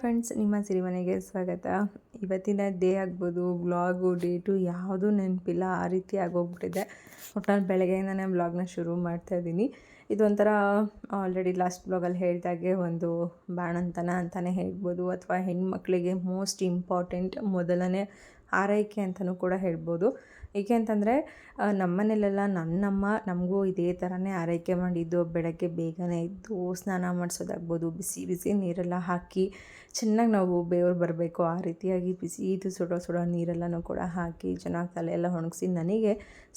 Friends ನಿಮ್ಮ ಸಿರಿಮನೆಗೆ ಸ್ವಾಗತ. ಇವತ್ತಿನ ಡೇ ಆಗ್ಬೋದು ಬ್ಲಾಗು ಡೇಟು ಯಾವುದೂ ನೆನಪಿಲ್ಲ, ಆ ರೀತಿ ಆಗೋಗ್ಬಿಟ್ಟಿದೆ. ಒಟ್ಟಲ್ಲಿ ಬೆಳಗ್ಗೆಯಿಂದನೇ ಬ್ಲಾಗ್ನ ಶುರು ಮಾಡ್ತಾ ಇದ್ದೀನಿ. ಇದೊಂಥರ ಆಲ್ರೆಡಿ ಲಾಸ್ಟ್ ಬ್ಲಾಗಲ್ಲಿ ಹೇಳಿದಾಗೆ ಒಂದು ಬಾಣಂತನ ಅಂತಲೇ ಹೇಳ್ಬೋದು, ಅಥವಾ ಹೆಣ್ಮಕ್ಳಿಗೆ ಮೋಸ್ಟ್ ಇಂಪಾರ್ಟೆಂಟ್ ಮೊದಲನೇ ಆರೈಕೆ ಅಂತಲೂ ಕೂಡ ಹೇಳ್ಬೋದು. ಏಕೆ ಅಂತಂದರೆ ನಮ್ಮನೇಲೆಲ್ಲ ನನ್ನಮ್ಮ ನಮಗೂ ಇದೇ ಥರನೇ ಆರೈಕೆ ಮಾಡಿದ್ದು, ಬೆಳಗ್ಗೆ ಬೇಗನೆ ಇದ್ದು ಸ್ನಾನ ಮಾಡಿಸೋದಾಗ್ಬೋದು, ಬಿಸಿ ಬಿಸಿ ನೀರೆಲ್ಲ ಹಾಕಿ ಚೆನ್ನಾಗಿ ನಾವು ಬೇವ್ರು ಬರಬೇಕು, ಆ ರೀತಿಯಾಗಿ ಬಿಸಿ ಇದು ಸುಡೋ ಸುಡೋ ನೀರೆಲ್ಲನೂ ಕೂಡ ಹಾಕಿ ಚೆನ್ನಾಗಿ ತಲೆ ಎಲ್ಲ ಒಣಗಿಸಿ, ನನಗೆ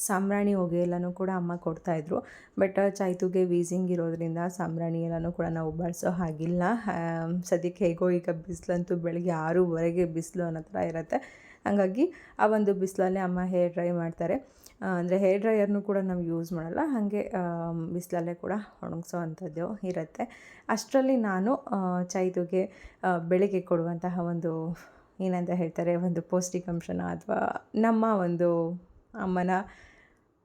ಸಾಂಬ್ರಾಣಿ ಹೊಗೆ ಎಲ್ಲನೂ ಕೂಡ ಅಮ್ಮ ಕೊಡ್ತಾಯಿದ್ರು. ಬಟ್ ಚೈತುಗೆ ವೀಸಿಂಗ್ ಇರೋದ್ರಿಂದ ಸಾಂಬ್ರಾಣಿ ಎಲ್ಲನೂ ಕೂಡ ನಾವು ಬಳಸೋ ಹಾಗಿಲ್ಲ. ಸದ್ಯಕ್ಕೆ ಹೇಗೋ ಈಗ ಬಿಸಿಲಂತೂ ಬೆಳಗ್ಗೆ ಆರೂವರೆಗೆ ಬಿಸಿಲು ಅನ್ನೋ ಥರ ಇರುತ್ತೆ. ಹಾಗಾಗಿ ಆ ಒಂದು ಬಿಸಿಲಲ್ಲೇ ಅಮ್ಮ ಹೇರ್ ಡ್ರೈ ಮಾಡ್ತಾರೆ. ಅಂದರೆ ಹೇರ್ ಡ್ರೈಯರ್ನೂ ಕೂಡ ನಾವು ಯೂಸ್ ಮಾಡಲ್ಲ. ಹಾಗೆ ಬಿಸಿಲಲ್ಲೇ ಕೂಡ ಒಣಗಿಸೋ ಅಂಥದ್ದು ಇರುತ್ತೆ. ಅಷ್ಟರಲ್ಲಿ ನಾನು ಚೈದುಗೆ ಬೆಳಿಗ್ಗೆ ಕೊಡುವಂತಹ ಒಂದು ಏನಂತ ಹೇಳ್ತಾರೆ, ಒಂದು ಪೌಷ್ಟಿಕಾಂಶನ ಅಥವಾ ನಮ್ಮ ಒಂದು ಅಮ್ಮನ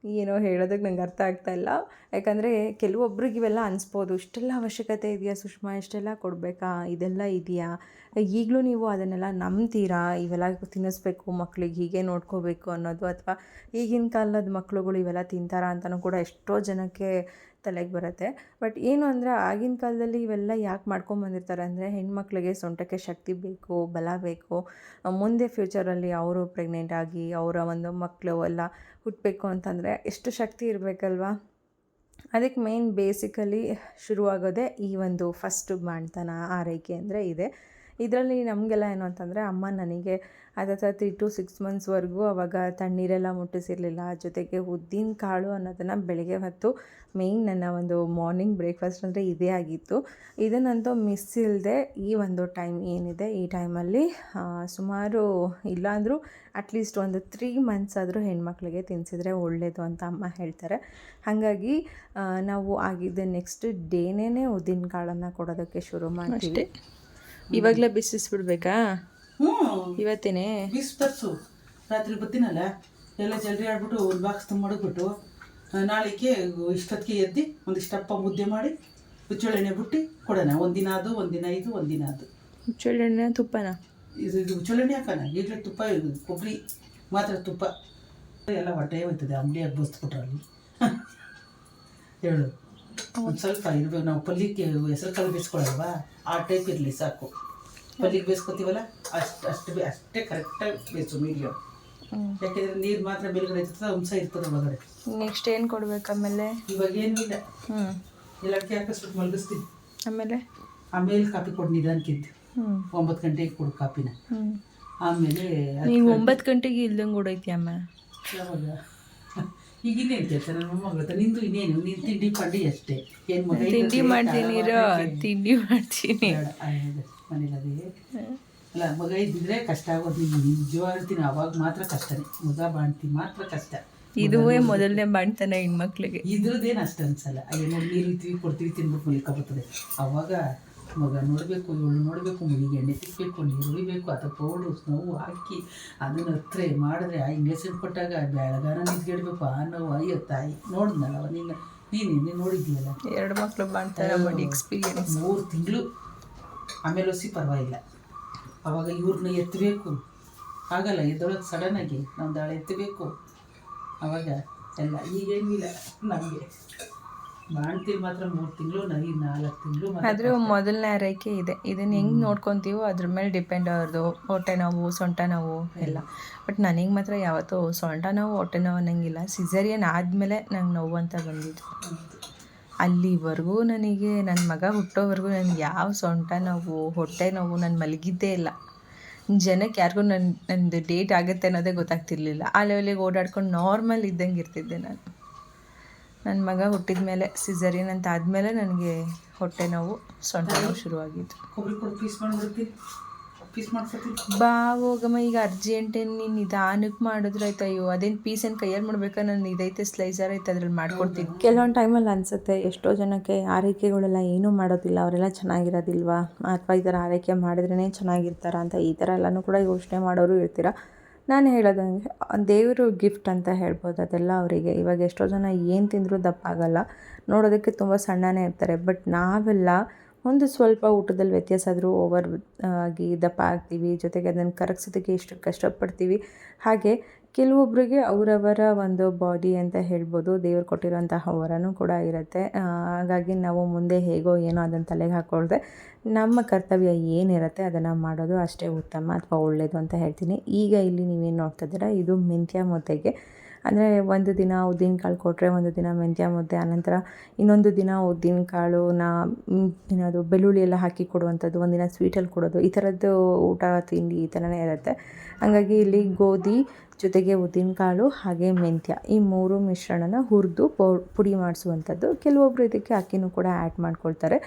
ಏನೋ ಹೇಳೋದಕ್ಕೆ ನಂಗೆ ಅರ್ಥ ಆಗ್ತಾ ಇಲ್ಲ. ಯಾಕಂದರೆ ಕೆಲವೊಬ್ರಿಗೆ ಇವೆಲ್ಲ ಅನಿಸ್ಬೋದು. ಇಷ್ಟೆಲ್ಲ ಅವಶ್ಯಕತೆ ಇದೆಯಾ ಸುಷ್ಮಾ? ಇಷ್ಟೆಲ್ಲ ಕೊಡಬೇಕಾ? ಇದೆಲ್ಲ ಇದೆಯಾ? ಈಗಲೂ ನೀವು ಅದನ್ನೆಲ್ಲ ನಂಬ್ತೀರಾ? ಇವೆಲ್ಲ ತಿನ್ನಿಸ್ಬೇಕು ಮಕ್ಳಿಗೆ ಹೀಗೆ ನೋಡ್ಕೋಬೇಕು ಅನ್ನೋದು? ಅಥವಾ ಈಗಿನ ಕಾಲದ ಮಕ್ಳುಗಳು ಇವೆಲ್ಲ ತಿಂತಾರಾ ಅಂತಲೂ ಕೂಡ ಎಷ್ಟೋ ಜನಕ್ಕೆ ತಲೆಗೆ ಬರುತ್ತೆ. ಬಟ್ ಏನು ಅಂದರೆ ಆಗಿನ ಕಾಲದಲ್ಲಿ ಇವೆಲ್ಲ ಯಾಕೆ ಮಾಡ್ಕೊಂಬಂದಿರ್ತಾರೆ ಅಂದರೆ ಹೆಣ್ಮಕ್ಳಿಗೆ ಸೊಂಟಕ್ಕೆ ಶಕ್ತಿ ಬೇಕು, ಬಲ ಬೇಕು. ಮುಂದೆ ಫ್ಯೂಚರಲ್ಲಿ ಅವರು ಪ್ರೆಗ್ನೆಂಟ್ ಆಗಿ, ಅವರ ಒಂದು ಮಕ್ಕಳು ಎಲ್ಲ ಹುಟ್ಟಬೇಕು ಅಂತಂದರೆ ಎಷ್ಟು ಶಕ್ತಿ ಇರಬೇಕಲ್ವಾ? ಅದಕ್ಕೆ ಮೇನ್ ಬೇಸಿಕಲಿ ಶುರುವಾಗೋದೇ ಈ ಒಂದು ಫಸ್ಟ್ ಬಾಣ್ತನ ಆರೈಕೆ ಅಂದರೆ ಇದೆ. ಇದರಲ್ಲಿ ನಮಗೆಲ್ಲ ಏನು ಅಂತಂದರೆ ಅಮ್ಮ ನನಗೆ ಅದಾದ ತ್ರೀ ಟು ಸಿಕ್ಸ್ ಮಂತ್ಸ್ವರೆಗೂ ಅವಾಗ ತಣ್ಣೀರೆಲ್ಲ ಮುಟ್ಟಿಸಿರಲಿಲ್ಲ. ಜೊತೆಗೆ ಉದ್ದಿನ ಕಾಳು ಅನ್ನೋದನ್ನು ಬೆಳಗ್ಗೆ ಹೊತ್ತು ಮೇಯ್ನ್ ನನ್ನ ಒಂದು ಮಾರ್ನಿಂಗ್ ಬ್ರೇಕ್ಫಾಸ್ಟ್ ಅಂದರೆ ಇದೇ ಆಗಿತ್ತು. ಇದನ್ನಂತೂ ಮಿಸ್ ಇಲ್ಲದೆ ಈ ಒಂದು ಟೈಮ್ ಏನಿದೆ, ಈ ಟೈಮಲ್ಲಿ ಸುಮಾರು ಇಲ್ಲಾಂದರೂ ಅಟ್ಲೀಸ್ಟ್ ಒಂದು ತ್ರೀ ಮಂತ್ಸ್ ಆದರೂ ಹೆಣ್ಮಕ್ಳಿಗೆ ತಿನ್ನಿಸಿದ್ರೆ ಒಳ್ಳೆಯದು ಅಂತ ಅಮ್ಮ ಹೇಳ್ತಾರೆ. ಹಾಗಾಗಿ ನಾವು ಆಗಿದ್ದ ನೆಕ್ಸ್ಟ್ ಡೇನೇ ಉದ್ದಿನ ಕಾಳನ್ನು ಕೊಡೋದಕ್ಕೆ ಶುರು ಮಾಡ್ತೀವಿ. ಇವಾಗಲೇ ಬಿಸಿಸ್ಬಿಡ್ಬೇಕಾ? ಇವತ್ತೇನೆ? ಬಿಸಿ ತರಿಸು ರಾತ್ರಿ ಬರ್ತೀನಲ್ಲ? ಎಲ್ಲ ಜಲ್ದಿ ಆಡ್ಬಿಟ್ಟು ಒಂದು ಬಾಕ್ಸ್ ತುಂಬ ಮಡಗ್ಬಿಟ್ಟು ನಾಳೆಗೆ ಇಷ್ಟೊತ್ತಿಗೆ ಎದ್ದು ಒಂದಿಷ್ಟಪ್ಪ ಮುದ್ದೆ ಮಾಡಿ ಹುಚ್ಚೊಳೆಣ್ಣೆ ಬಿಟ್ಟು ಕೊಡೋಣ. ಒಂದಿನ ಅದು ಒಂದಿನ ಇದು ಒಂದಿನ ಅದು. ಹುಚ್ಚೆಳ್ಳೆಣ್ಣೆ ತುಪ್ಪನ? ಇದು ಇದು ಹುಚ್ಚೊಳೆಣ್ಣೆ ಹಾಕೋಣ. ಈಗಲೇ ತುಪ್ಪ ಇದು ಕೊಬ್ಬರಿ ಮಾತ್ರ ತುಪ್ಪ. ಎಲ್ಲ ಹೊಟ್ಟೆ ಹೋಯ್ತದೆ. ಅಂಗಡಿಯಾಗಿ ಬಸ್ಬಿಟ್ರೆ ಅಲ್ಲಿ ಹೇಳು. ಒಂದು ಸ್ವಲ್ಪ ಇರ್ಬೇಕು ನಾವು ಪಲ್ಯಕ್ಕೆ ಹೆಸರು ಕಾಳು ಬೇಯಿಸ್ಕೊಳ್ಳಲ್ವಾ ಆ ಟೈಪ್ ಇರಲಿ ಸಾಕು. ಪಲ್ಯಕ್ಕೆ ಬೇಯಿಸ್ಕೊತೀವಲ್ಲ ಅಷ್ಟು ಅಷ್ಟು ಬೇ ಅಷ್ಟೇ ಕರೆಕ್ಟಾಗಿ ಬೇಯಿಸು ಮೀಡಿಯಮ್ ಯಾಕೆಂದ್ರೆ ನೀರು ಮಾತ್ರ ಮೇಲ್ಗಡೆ ಇರ್ತದೆ ಅಂಶ ಇರ್ತದೆ ಒಳಗಡೆ. ನೆಕ್ಸ್ಟ್ ಏನು ಕೊಡ್ಬೇಕು ಆಮೇಲೆ? ಇವಾಗ ಏನಿಲ್ಲ ಹ್ಞೂ ಎಲ್ಲಕ್ಕೆ ಹಾಕಿಸ್ಬಿಟ್ಟು ಮಲಗಿಸ್ತೀನಿ. ಆಮೇಲೆ? ಆಮೇಲೆ ಕಾಪಿ ಕೊಡು ನಿಧಾನಕ್ಕಿಂತ. ಹ್ಞೂ ಒಂಬತ್ತು ಗಂಟೆಗೆ ಕೊಡು ಕಾಪಿನ. ಹ್ಞೂ ಆಮೇಲೆ ನೀವು ಒಂಬತ್ತು ಗಂಟೆಗೆ ಇಲ್ದಂಗೆ ಓಡೈತಿ ಅಮ್ಮ ಯಾವಾಗ? ಈಗ ಇನ್ನೇನು ಕೆಲಸ? ನನ್ನ ಮೊಮ್ಮಗಳ ನಿಂದು ಇನ್ನೇನು? ನೀನು ತಿಂಡಿ ಪಂಡಿ ಅಷ್ಟೇ. ಏನು ಮಗ ತಿಂಡಿ ಮಾಡ್ತೀನಿ ಇರೋ ತಿಂಡಿ ಮಾಡ್ತೀನಿ. ಮನೇಲಿ ಅಲ್ಲ ಮಗ ಇದ್ದಿದ್ರೆ ಕಷ್ಟ ಆಗೋದು ನಿಮ್ಗೆ ನಿಜ ಹೇಳ್ತೀನಿ ಅವಾಗ ಮಾತ್ರ ಕಷ್ಟನೇ. ಮುದ ಬಾಣ್ತಿ ಮಾತ್ರ ಕಷ್ಟ. ಇದುವೇ ಮೊದಲನೇ ಬಾಣ್ತಾನೆ ಹೆಣ್ಮಕ್ಳಿಗೆ. ಇದ್ರದ್ದೇನು ಅಷ್ಟು ಅನ್ಸಲ್ಲ. ಅಯ್ಯೋ ನೀರು ಇರ್ತೀವಿ ಕೊಡ್ತೀವಿ ತಿನ್ಬಿಟ್ಟು ಮುಲಿಕ ಬರ್ತದೆ ಅವಾಗ ಮಗ ನೋಡಬೇಕು ಇವಳು ನೋಡಬೇಕು ಮಗಿಗೆ ಎಣ್ಣೆ ತಿಕ್ಕಬೇಕು ನೀರು ಉಳಿಬೇಕು ಅಥವಾ ಪೌಡ್ರು ಸ್ನೋವು ಹಾಕಿ ಅದನ್ನು ಹತ್ರ ಮಾಡಿದ್ರೆ ಆ ಇಂಜೆಕ್ಷನ್ ಕೊಟ್ಟಾಗ ಬೆಳಗಾನ ನಿಂತ್ಗಿಡ್ಬೇಕು. ಆ ನೋವು ಅಯ್ಯೋ ತಾಯಿ ನೋಡಿದ್ನಲ್ಲ ನಿನ್ನ ನೀನು ನೀನು ನೋಡಿದ್ದೀಯಲ್ಲ. ಎರಡು ಮಕ್ಕಳು ಬಾಣ್ತನ ಮಾಡಿ ಎಕ್ಸ್ಪೀರಿಯನ್ಸ್ ಮೂರು ತಿಂಗಳು ಆಮೇಲೆ ಒಸಿ ಪರವಾಗಿಲ್ಲ. ಅವಾಗ ಇವ್ರನ್ನ ಎತ್ತಬೇಕು ಆಗಲ್ಲ ಎದ್ದೊಳಗೆ ಸಡನ್ನಾಗಿ ನಾವು ದಾಳ ಎತ್ತಬೇಕು. ಅವಾಗ ಎಲ್ಲ ಈಗೇನಿಲ್ಲ ನಮಗೆ. ಬಾಣ್ತೀವಿ ಮಾತ್ರ ಮೂರು ತಿಂಗಳು ನೈ ನಾಲ್ಕು ತಿಂಗಳು ಆದರೂ ಮೊದಲನೇ ಆರೈಕೆ ಇದೆ. ಇದನ್ನ ಹೆಂಗೆ ನೋಡ್ಕೊತೀವೋ ಅದ್ರ ಮೇಲೆ ಡಿಪೆಂಡ್ ಅವ್ರದ್ದು ಹೊಟ್ಟೆ ನೋವು ಸೊಂಟ ನೋವು ಎಲ್ಲ. ಬಟ್ ನನಗೆ ಮಾತ್ರ ಯಾವತ್ತೂ ಸೊಂಟ ನೋವು ಹೊಟ್ಟೆ ನೋವು ಅನ್ನಂಗಿಲ್ಲ. ಸಿಸರಿಯನ್ ಆದಮೇಲೆ ನಂಗೆ ನೋವು ಅಂತ ಬಂದಿದ್ದು. ಅಲ್ಲಿವರೆಗೂ ನನಗೆ ನನ್ನ ಮಗ ಹುಟ್ಟೋವರೆಗೂ ನನಗೆ ಯಾವ ಸೊಂಟ ನೋವು ಹೊಟ್ಟೆ ನೋವು ನಾನು ಮಲಗಿದ್ದೇ ಇಲ್ಲ. ಜನಕ್ಕೆ ಯಾರಿಗೂ ನನ್ನ ನಂದು ಡೇಟ್ ಆಗುತ್ತೆ ಅನ್ನೋದೇ ಗೊತ್ತಾಗ್ತಿರ್ಲಿಲ್ಲ. ಆ ಲೆವೆಲಿಗೆ ಓಡಾಡ್ಕೊಂಡು ನಾರ್ಮಲ್ ಇದ್ದಂಗೆ ಇರ್ತಿದ್ದೆ ನಾನು. ನನ್ನ ಮಗ ಹುಟ್ಟಿದ ಮೇಲೆ ಸಿಸರಿನ್ ಅಂತ ಆದಮೇಲೆ ನನಗೆ ಹೊಟ್ಟೆ ನೋವು ಸೊಂಟ ನೋವು ಶುರುವಾಗಿತ್ತು. ಬಾ ಹೋಗಮ್ಮ ಈಗ ಅರ್ಜೆಂಟೇ ನೀನು ನಿಧಾನಕ್ಕೆ ಮಾಡಿದ್ರೆ ಆಯ್ತು. ಅಯ್ಯೋ ಅದೇನು ಪೀಸ್ ಏನು ಕೈಯಲ್ಲಿ ಮಾಡ್ಬೇಕಾ? ನಾನು ಇದೈತೆ ಸ್ಲೈಸರ್ ಐತೆ ಅದ್ರಲ್ಲಿ ಮಾಡ್ಕೊಡ್ತೀನಿ. ಕೆಲವೊಂದು ಟೈಮಲ್ಲಿ ಅನಿಸುತ್ತೆ ಎಷ್ಟೋ ಜನಕ್ಕೆ ಆರೈಕೆಗಳೆಲ್ಲ ಏನೂ ಮಾಡೋದಿಲ್ಲ ಅವರೆಲ್ಲ ಚೆನ್ನಾಗಿರೋದಿಲ್ವಾ? ಅಥವಾ ಈ ಥರ ಆರೈಕೆ ಮಾಡಿದ್ರೇ ಚೆನ್ನಾಗಿರ್ತಾರ ಅಂತ ಈ ಥರ ಎಲ್ಲನೂ ಕೂಡ ಯೋಚನೆ ಮಾಡೋರು ಇರ್ತೀರ? ನಾನು ಹೇಳೋದಂಗೆ ದೇವರು ಗಿಫ್ಟ್ ಅಂತ ಹೇಳ್ಬೋದು ಅದೆಲ್ಲ ಅವರಿಗೆ. ಇವಾಗ ಎಷ್ಟೋ ಜನ ಏನು ತಿಂದರೂ ದಪ್ಪ ಆಗಲ್ಲ. ನೋಡೋದಕ್ಕೆ ತುಂಬ ಸಣ್ಣನೇ ಇರ್ತಾರೆ. ಬಟ್ ನಾವೆಲ್ಲ ಒಂದು ಸ್ವಲ್ಪ ಊಟದಲ್ಲಿ ವ್ಯತ್ಯಾಸ ಆದರೂ ಓವರ್ ಆಗಿ ದಪ್ಪ ಆಗ್ತೀವಿ. ಜೊತೆಗೆ ಅದನ್ನು ಕರಗ್ಸೋದಕ್ಕೆ ಎಷ್ಟು ಕಷ್ಟಪಡ್ತೀವಿ. ಹಾಗೆ ಕೆಲವೊಬ್ಬರಿಗೆ ಅವರವರ ಒಂದು ಬಾಡಿ ಅಂತ ಹೇಳ್ಬೋದು. ದೇವ್ರು ಕೊಟ್ಟಿರೋಂತಹ ವರನೂ ಕೂಡ ಇರುತ್ತೆ. ಹಾಗಾಗಿ ನಾವು ಮುಂದೆ ಹೇಗೋ ಏನೋ ಅದನ್ನು ತಲೆಗೆ ಹಾಕೊಳ್ಳದೆ ನಮ್ಮ ಕರ್ತವ್ಯ ಏನಿರುತ್ತೆ ಅದನ್ನು ಮಾಡೋದು ಅಷ್ಟೇ ಉತ್ತಮ ಅಥವಾ ಒಳ್ಳೆಯದು ಅಂತ ಹೇಳ್ತೀನಿ. ಈಗ ಇಲ್ಲಿ ನೀವೇನು ನೋಡ್ತಾ ಇದ್ದೀರಾ, ಇದು ಮೆಂತ್ಯ ಮುದ್ದೆಗೆ ಅಂದರೆ ಒಂದು ದಿನ ಉದ್ದಿನ ಕಾಳು ಕೊಟ್ಟರೆ ಒಂದು ದಿನ ಮೆಂತ್ಯ ಮುದ್ದೆ, ಆನಂತರ ಇನ್ನೊಂದು ದಿನ ಉದ್ದಿನ ಕಾಳು, ನಾ ಏನದು ಬೆಳ್ಳುಳ್ಳಿ ಎಲ್ಲ ಹಾಕಿ ಕೊಡುವಂಥದ್ದು, ಒಂದಿನ ಸ್ವೀಟಲ್ಲಿ ಕೊಡೋದು, ಈ ಥರದ್ದು ಊಟ ತಿಂಡಿ ಈ ಥರನೇ ಇರುತ್ತೆ. ಹಾಗಾಗಿ ಇಲ್ಲಿ ಗೋಧಿ ಜೊತೆಗೆ ಉದ್ದಿನ ಕಾಳು ಹಾಗೆ ಮೆಂತ್ಯ, ಈ ಮೂರು ಮಿಶ್ರಣನ ಹುರಿದು ಪುಡಿ ಮಾಡಿಸುವಂಥದ್ದು. ಕೆಲವೊಬ್ಬರು ಇದಕ್ಕೆ ಅಕ್ಕಿನೂ ಕೂಡ ಆ್ಯಡ್ ಮಾಡ್ಕೊಳ್ತಾರೆ.